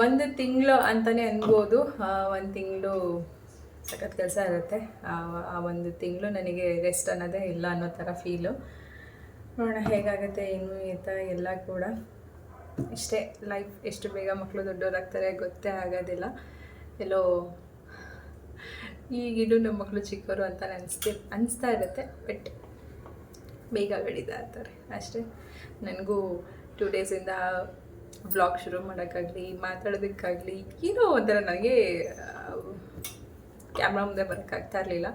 ಒಂದು ತಿಂಗಳು ಅಂತಲೇ ಅನ್ಬೋದು. ಒಂದು ತಿಂಗಳು ಸಖತ್ ಕೆಲಸ ಇರುತ್ತೆ. ಆ ಒಂದು ತಿಂಗಳು ನನಗೆ ರೆಸ್ಟ್ ಅನ್ನೋದೇ ಇಲ್ಲ ಅನ್ನೋ ಥರ ಫೀಲು ನೋಡೋಣ ಹೇಗಾಗುತ್ತೆ ಏನು ಅಂತ ಎಲ್ಲ ಕೂಡ. ಇಷ್ಟೇ ಲೈಫ್ ಎಷ್ಟು ಬೇಗ ಮಕ್ಕಳು ದೊಡ್ಡವರಾಗ್ತಾರೆ ಗೊತ್ತೇ ಆಗೋದಿಲ್ಲ. ಎಲ್ಲೋ ಈಗಿನ್ನೂ ನಮ್ಮ ಮಕ್ಕಳು ಚಿಕ್ಕವರು ಅಂತ ಅನಿಸ್ತಿ, ಅನಿಸ್ತಾ ಇರುತ್ತೆ ಬಟ್ ಬೇಗ ಬೆಳೀತಾ ಇರ್ತಾರೆ ಅಷ್ಟೇ. ನನಗೂ ಟೂ ಡೇಸಿಂದ ಬ್ಲಾಗ್ ಶುರು ಮಾಡೋಕ್ಕಾಗಲಿ, ಮಾತಾಡೋದಕ್ಕಾಗಲಿ, ಏನೋ ಒಂಥರ ನನಗೆ ಕ್ಯಾಮ್ರಾ ಮುಂದೆ ಬರೋಕ್ಕಾಗ್ತಾ ಇರಲಿಲ್ಲ.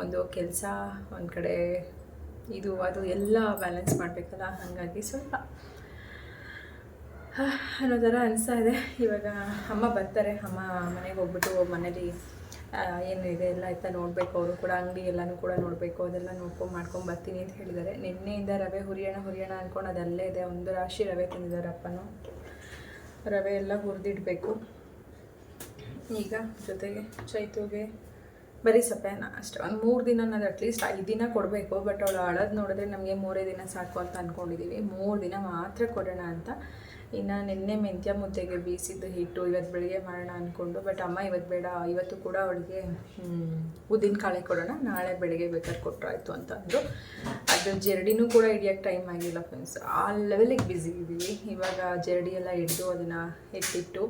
ಒಂದು ಕೆಲಸ, ಒಂದು ಕಡೆ ಇದು, ಅದು ಎಲ್ಲ ಬ್ಯಾಲೆನ್ಸ್ ಮಾಡಬೇಕಲ್ಲ, ಹಾಗಾಗಿ ಸ್ವಲ್ಪ ಅನ್ನೋ ಥರ ಅನಿಸ್ತಾ ಇದೆ. ಇವಾಗ ಅಮ್ಮ ಬರ್ತಾರೆ. ಅಮ್ಮ ಮನೆಗೆ ಹೋಗ್ಬಿಟ್ಟು ಮನೇಲಿ ಆ, ಇದೆ ಎಲ್ಲ ಆಯ್ತಾ ನೋಡಬೇಕು. ಅವರು ಕೂಡ ಅಂಗಡಿ ಎಲ್ಲನೂ ಕೂಡ ನೋಡಬೇಕು. ಅದೆಲ್ಲ ನೋಡ್ಕೊಂಡು ಮಾಡ್ಕೊಂಡು ಬರ್ತೀನಿ ಅಂತ ಹೇಳಿದ್ದಾರೆ. ನಿನ್ನೆಯಿಂದ ರವೆ ಹುರಿಯೋಣ ಹುರಿಯೋಣ ಅಂದ್ಕೊಂಡು ಅದಲ್ಲೇ ಇದೆ. ಒಂದು ರಾಶಿ ರವೆ ತಂದಿದ್ದಾರೆ ಅಪ್ಪನು. ರವೆ ಎಲ್ಲ ಹುರಿದಿಡಬೇಕು. ಈಗ ಜೊತೆಗೆ ಚೈತುಗೆ ಬರೀ ಸಪ್ಪೆನ ಅಷ್ಟೇ. ಒಂದು ಮೂರು ದಿನ ಅನ್ನೋದು ಅಟ್ಲೀಸ್ಟ್ ಐದು ದಿನ ಕೊಡಬೇಕು. ಬಟ್ ಅವಳು ಅಳೋದು ನೋಡಿದ್ರೆ ನಮಗೆ ಮೂರೇ ದಿನ ಸಾಕು ಅಂತ ಅಂದ್ಕೊಂಡಿದ್ದೀವಿ ಮೂರು ದಿನ ಮಾತ್ರ ಕೊಡೋಣ ಅಂತ. ಇನ್ನು ನಿನ್ನೆ ಮೆಂತ್ಯ ಮುದ್ದೆಗೆ ಬೀಸಿದ್ದು ಹಿಟ್ಟು ಇವತ್ತು ಬೆಳಿಗ್ಗೆ ಮಾಡೋಣ ಅಂದ್ಕೊಂಡು ಬಟ್ ಅಮ್ಮ ಇವತ್ತು ಬೇಡ, ಇವತ್ತು ಕೂಡ ಅವಳಿಗೆ ಉದ್ದಿನ ಕಾಳೆ ಕೊಡೋಣ, ನಾಳೆ ಬೆಳಿಗ್ಗೆ ಬೇಕಾದ್ರೆ ಕೊಟ್ಟರಾಯ್ತು ಅಂತ ಅಂದರು. ಅದು ಜರಡಿನೂ ಕೂಡ ಹಿಡಿಯೋಕ್ಕೆ ಟೈಮ್ ಆಗಿಲ್ಲ ಫ್ರೆಂಡ್ಸ್ ಆ ಲೆವೆಲಿಗೆ ಬ್ಯುಸಿ ಇದ್ದೀವಿ ಇವಾಗ ಜರಡಿ ಎಲ್ಲ ಹಿಡಿದು ಅದನ್ನು ಎತ್ತಿಟ್ಟು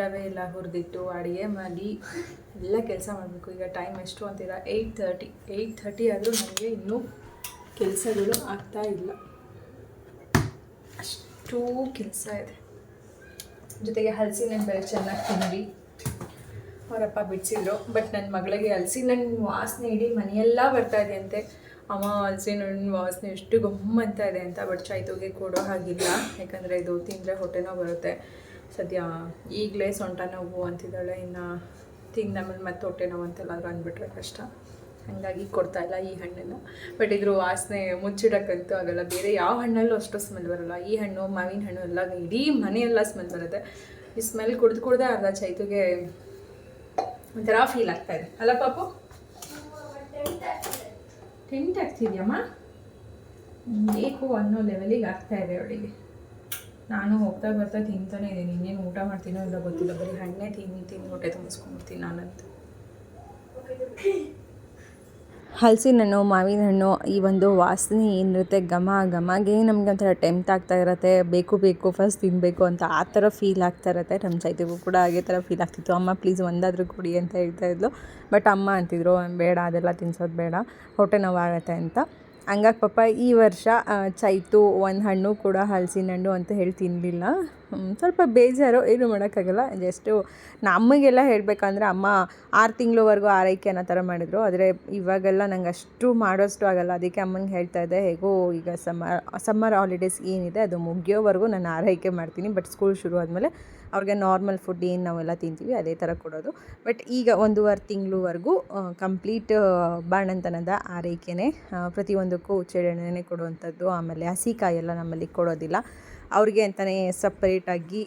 ರವೆ ಎಲ್ಲ ಹುರಿದಿಟ್ಟು, ಅಡುಗೆ ಮಾಡಿ ಎಲ್ಲ ಕೆಲಸ ಮಾಡಬೇಕು. ಈಗ ಟೈಮ್ ಎಷ್ಟು ಅಂತೀರಾ ಏಯ್ಟ್ ತರ್ಟಿ ಏಯ್ಟ್ ತರ್ಟಿ ಆದರೂ ನನಗೆ ಇನ್ನೂ ಕೆಲಸಗಳು ಆಗ್ತಾ ಇಲ್ಲ. ಅಷ್ಟೂ ಕೆಲಸ ಇದೆ. ಜೊತೆಗೆ ಹಲಸಿನ ಬೆಲೆ ಚೆನ್ನಾಗಿ ತಿಂದ್ವಿ ಅವರಪ್ಪ ಬಿಡಿಸಿದ್ರು ಬಟ್ ನನ್ನ ಮಗಳಿಗೆ ಹಲಸಿನಣ್ಣು ವಾಸನೆ ಇಡೀ ಮನೆಯೆಲ್ಲ ಬರ್ತಾ ಇದೆ ಅಂತೆ. ಅಮ್ಮ, ಹಲಸಿನಣ್ಣು ವಾಸನೆ ಎಷ್ಟು ಅಂತ ಇದೆ ಅಂತ ಬಟ್ ಚೈತೋಗೆ ಕೊಡೋ ಹಾಗಿಲ್ಲ. ಯಾಕಂದರೆ ಇದು ತಿಂದರೆ ಹೊಟ್ಟೆನೋ ಬರುತ್ತೆ. ಸದ್ಯ ಈಗಲೇ ಸೊಂಟ ನೋವು ಅಂತಿದ್ದಾಳೆ. ಇನ್ನು ತಿಂದ ಮೇಲೆ ಮತ್ತೆ ಹೊಟ್ಟೆ ನೋವು ಅಂತೆಲ್ಲಾದ್ರೂ ಅಂದ್ಬಿಟ್ರೆ ಕಷ್ಟ. ಹಾಗಾಗಿ ಕೊಡ್ತಾ ಇಲ್ಲ ಈ ಹಣ್ಣನ್ನು. ಬಟ್ ಇದ್ರ ವಾಸನೆ ಮುಚ್ಚಿಡಕ್ಕಂತೂ ಆಗಲ್ಲ. ಬೇರೆ ಯಾವ ಹಣ್ಣಲ್ಲೂ ಅಷ್ಟು ಸ್ಮೆಲ್ ಬರಲ್ಲ. ಈ ಹಣ್ಣು, ಮಾವಿನ ಹಣ್ಣು ಎಲ್ಲ ಇಡೀ ಮನೆಯೆಲ್ಲ ಸ್ಮೆಲ್ ಬರುತ್ತೆ. ಈ ಸ್ಮೆಲ್ ಕುಡ್ದು ಕುಡ್ದೆ ಅರ್ಧ ಚೈತುಗೆ ಒಂಥರ ಫೀಲ್ ಆಗ್ತಾ ಇದೆ. ಅಲ್ಲ ಪಾಪು? ಟೆಂಟ್ ಆಗ್ತಿದ್ಯಮ್ಮ? ಬೇಕು ಅನ್ನೋ ಲೆವೆಲಿಗೆ ಆಗ್ತಾ ಇದೆ ಅವಳಿಗೆ. ನಾನು ಹೋಗ್ತಾ ಬರ್ತಾ ತಿಂತಾನೆ ಇದ್ದೀನಿ. ಇನ್ನೇನು ಊಟ ಮಾಡ್ತೀನೋ ಇಲ್ಲ ಗೊತ್ತಿಲ್ಲ. ಬರೀ ಹಣ್ಣೇ ತಿಂದು ತಿಂದು ಹೊಟ್ಟೆ ತುಂಬಿಸ್ಕೊಂಡ್ಬಿಡ್ತೀನಿ ನಾನಂತೂ. ಹಲಸಿನ ಹಣ್ಣು ಮಾವಿನ ಹಣ್ಣು ಈ ಒಂದು ವಾಸನೆ ಏನಿರುತ್ತೆ ಘಮ ಘಮಗೆ ನಮಗೆ ಒಂಥರ ಟೆಂಪ್ಟ್ ಆಗ್ತಾ ಇರುತ್ತೆ. ಬೇಕು ಬೇಕು, ಫಸ್ಟ್ ತಿನ್ನಬೇಕು ಅಂತ ಆ ಥರ ಫೀಲ್ ಆಗ್ತಾ ಇರುತ್ತೆ. ನಮ್ಮ ಚೈತಿಗೂ ಕೂಡ ಹಾಗೆ ಥರ ಫೀಲ್ ಆಗ್ತಿತ್ತು. ಅಮ್ಮ ಪ್ಲೀಸ್ ಒಂದಾದರೂ ಕೊಡಿ ಅಂತ ಹೇಳ್ತಾ ಇದ್ಲು. ಬಟ್ ಅಮ್ಮ ಅಂತಿದ್ರು, ಬೇಡ, ಅದೆಲ್ಲ ತಿನ್ಸೋದು ಬೇಡ. ಹೊಟ್ಟೆ ನೋವಾಗತ್ತೆ ಅಂತ. ಹಂಗಾಗಿ ಪಾಪ ಈ ವರ್ಷ ಚೈತು, ಒಂದು ಹಣ್ಣು ಕೂಡ ಹಲಸಿನ ಹಣ್ಣು ಅಂತ ಹೇಳಿ ತಿನ್ನಲಿಲ್ಲ ಸ್ವಲ್ಪ ಬೇಜಾರು, ಏನು ಮಾಡೋಕ್ಕಾಗಲ್ಲ. ಜಸ್ಟು ನಮಗೆಲ್ಲ ಹೇಳಬೇಕಂದ್ರೆ ಅಮ್ಮ ಆರು ತಿಂಗಳವರೆಗೂ ಆರೈಕೆ ಅನ್ನೋ ಥರ ಮಾಡಿದರು. ಆದರೆ ಇವಾಗೆಲ್ಲ ನಂಗೆ ಅಷ್ಟು ಮಾಡೋಷ್ಟು ಆಗಲ್ಲ. ಅದಕ್ಕೆ ಅಮ್ಮಂಗೆ ಹೇಳ್ತಾ ಇದ್ದೆ, ಹೇಗೋ ಈಗ ಸಮ್ಮರ್ ಸಮ್ಮರ್ ಹಾಲಿಡೇಸ್ ಏನಿದೆ, ಅದು ಮುಗಿಯೋವರೆಗೂ ನಾನು ಆರೈಕೆ ಮಾಡ್ತೀನಿ. ಬಟ್ ಸ್ಕೂಲ್ ಶುರು ಆದಮೇಲೆ ಅವ್ರಿಗೆ ನಾರ್ಮಲ್ ಫುಡ್ ಏನು ನಾವೆಲ್ಲ ತಿಂತೀವಿ, ಅದೇ ಥರ ಕೊಡೋದು. ಬಟ್ ಈಗ ಒಂದೂವರೆ ತಿಂಗಳವರೆಗೂ ಕಂಪ್ಲೀಟ್ ಬಾಣಂತನದ ಆರೈಕೆನೇ ಪ್ರತಿಯೊಂದಕ್ಕೂ ಉಚ್ಚೆಣ್ಣೆ ಕೊಡುವಂಥದ್ದು ಆಮೇಲೆ ಹಸಿಕಾಯಿ ಎಲ್ಲ ನಮ್ಮಲ್ಲಿ ಕೊಡೋದಿಲ್ಲ. ಅವ್ರಿಗೆ ಅಂತಲೇ ಸಪ್ರೇಟಾಗಿ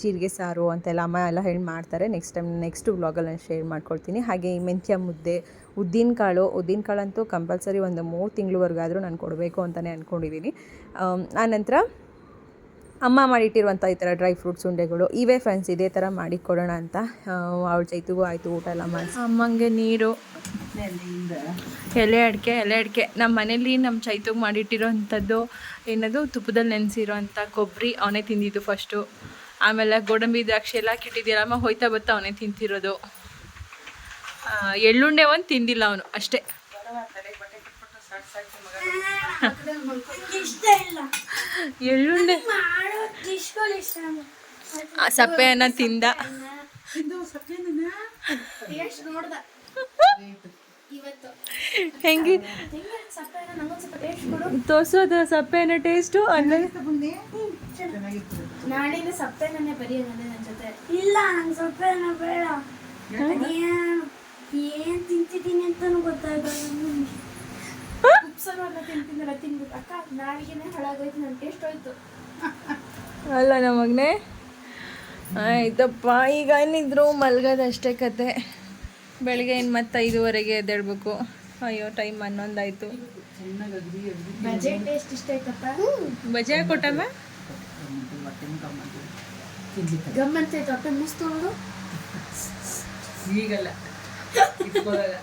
ಜೀರಿಗೆ, ಸಾರು ಅಂತೆಲ್ಲ ಅಮ್ಮ ಎಲ್ಲ ಹೇಳಿ ಮಾಡ್ತಾರೆ. ನೆಕ್ಸ್ಟ್ ಟೈಮ್ ನೆಕ್ಸ್ಟ್ ವ್ಲಾಗಲ್ಲಿ ನಾನು ಶೇರ್ ಮಾಡ್ಕೊಳ್ತೀನಿ ಹಾಗೆ ಈ ಮೆಂತ್ಯ ಮುದ್ದೆ, ಉದ್ದಿನ ಕಾಳು, ಉದ್ದಿನ ಕಾಳಂತೂ ಕಂಪಲ್ಸರಿ ಒಂದು ಮೂರು ತಿಂಗಳವರೆಗಾದರೂ ನಾನು ಕೊಡಬೇಕು ಅಂತಲೇ ಅಂದ್ಕೊಂಡಿದ್ದೀನಿ ಆನಂತರ ಅಮ್ಮ ಮಾಡಿಟ್ಟಿರುವಂಥ ಈ ಥರ ಡ್ರೈ ಫ್ರೂಟ್ಸ್, ಉಂಡೆಗಳು ಇವೇ ಫ್ರೆಂಡ್ಸ್ ಇದೇ ಥರ ಮಾಡಿ ಕೊಡೋಣ ಅಂತ ಅವಳ ಚೈತಿಗೂ ಆಯಿತು ಊಟ ಎಲ್ಲ ಮಾಡಿ. ಅಮ್ಮಂಗೆ ನೀರು, ಎಲೆ ಅಡಿಕೆ ಎಲೆ ಅಡಿಕೆ. ನಮ್ಮ ಮನೇಲಿ ನಮ್ಮ ಚೈತಿಗೆ ಮಾಡಿಟ್ಟಿರೋ ಅಂಥದ್ದು ಏನದು, ತುಪ್ಪದಲ್ಲಿ ನೆನೆಸಿರೋವಂಥ ಕೊಬ್ಬರಿ ಅವನೇ ತಿಂದಿದ್ದು ಫಸ್ಟು ಆಮೇಲೆ ಗೋಡಂಬಿ ದ್ರಾಕ್ಷಿ ಎಲ್ಲ ಅಮ್ಮ, ಹೋಯ್ತಾ ಬತ್ತ ಅವನೇ ತಿಂತಿರೋದು. ಎಳ್ಳುಂಡೆ ಒಂದು ತಿಂದಿಲ್ಲ ಅವನು, ಅಷ್ಟೇ. ಎಳ್ಳುಂಡೆ ಸಪ್ಪೆಯನ್ನ ತಿಂದ. ಹೆಂಗೆ? ತೋರ್ಸೋದು ಸಪ್ಪೆನ ಟೇಸ್ಟು ಅನ್ನ? ನಾಳೆಯಿಂದ ಸಪ್ಪೆ ನನ್ನೇ ಬರೆಯೋದಂದ್ರೆ ನನ್ನ ಜೊತೆ. ಇಲ್ಲ ನಂಗೆ ಸಪ್ಪೆ ಬೇಡ. ಏನು ತಿಂತಿದ್ದೀನಿ ಅಂತಾನು ಗೊತ್ತಾಗಲ್ಲ ತಿನ್ಬಿಟ್ಟು. ಅಕ್ಕ ನಾಳೆಗೆನೆ ಹಾಳಾಗೋಯ್ತು ನನ್ನ ಟೇಸ್ಟ್ ಹೋಯ್ತು. ಅಲ್ಲ ನಮಗ್ನೆ ಆಯ್ತಪ್ಪ ಈಗ ಏನಿದ್ರು ಮಲ್ಗೋದಷ್ಟೇ ಕತೆ. ಬೆಳಿಗ್ಗೆ ಏನು ಮತ್ತೆ ಐದುವರೆಗೆ ಎದ್ದೇಳ್ಬೇಕು. ಅಯ್ಯೋ ಟೈಮ್ ಹನ್ನೊಂದಾಯ್ತು. ಚೆನ್ನಾಗಿ ಅಗ್ದಿ ಅಗ್ದಿ ಬಜೆಟ್ ಟೇಸ್ಟ್ ಇಷ್ಟ ಆಯ್ತಪ್ಪ? ಬಜೆ ಕೊಟ್ಟಮ್ಮ? ಹೊಟ್ಟೆ ಗಮ್ಮಂತ ತಿನ್ಲಿಕ್ಕೆ ಗಮ್ಮಂತ ಹೊಟ್ಟೆ ಮುಸ್ತು ಈಗಲ್ಲ ಇಟ್ಕೊಳ್ಳಲ್ಲ.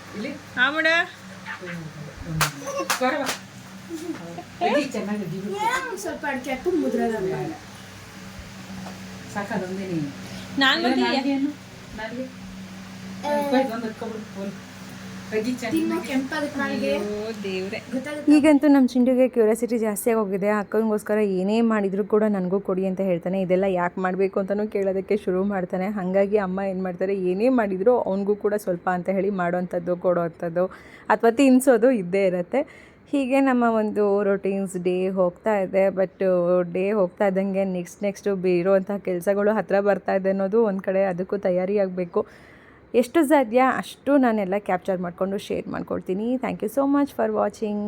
ಸ್ವಲ್ಪ ಅಡಿಕೆ ಹಾಕ್ಬಿಟ್ಟು ಮುದ್ರದ ಸಾಕಾದೊಂದೇ ನೀನು. ನಾನು ಈಗಂತೂ ನಮ್ಮ ಚಿಂಡಿಗೆ ಕ್ಯೂರಿಯಾಸಿಟಿ ಜಾಸ್ತಿ ಆಗೋಗಿದೆ. ಅಕ್ಕನಿಗೋಸ್ಕರ ಏನೇ ಮಾಡಿದ್ರು ಕೂಡ ನನಗೂ ಕೊಡಿ ಅಂತ ಹೇಳ್ತಾನೆ. ಇದೆಲ್ಲ ಯಾಕೆ ಮಾಡಬೇಕು ಅಂತಲೂ ಕೇಳೋದಕ್ಕೆ ಶುರು ಮಾಡ್ತಾನೆ. ಹಾಗಾಗಿ ಅಮ್ಮ ಏನು ಮಾಡ್ತಾರೆ? ಏನೇ ಮಾಡಿದರೂ ಅವನಿಗೂ ಕೂಡ ಸ್ವಲ್ಪ ಅಂತ ಹೇಳಿ ಮಾಡೋವಂಥದ್ದು ಕೊಡೋವಂಥದ್ದು ಅಥವಾ ತಿನ್ನಿಸೋದು ಇದ್ದೇ ಇರುತ್ತೆ. ಹೀಗೆ ನಮ್ಮ ಒಂದು ರೊಟೀನ್ಸ್ ಡೇ ಹೋಗ್ತಾ ಇದೆ. ಬಟ್ ಡೇ ಹೋಗ್ತಾ ಇದ್ದಂಗೆ ನೆಕ್ಸ್ಟ್ ನೆಕ್ಸ್ಟು ಇರೋವಂಥ ಕೆಲಸಗಳು ಹತ್ತಿರ ಬರ್ತಾ ಇದೆ ಅನ್ನೋದು ಒಂದು ಕಡೆ ಅದಕ್ಕೂ ತಯಾರಿ ಆಗಬೇಕು ಎಷ್ಟು ಸಾಧ್ಯ ಅಷ್ಟು ನಾನೆಲ್ಲ ಕ್ಯಾಪ್ಚರ್ ಮಾಡಿಕೊಂಡು ಶೇರ್ ಮಾಡ್ಕೊಡ್ತೀನಿ. Thank you so much for watching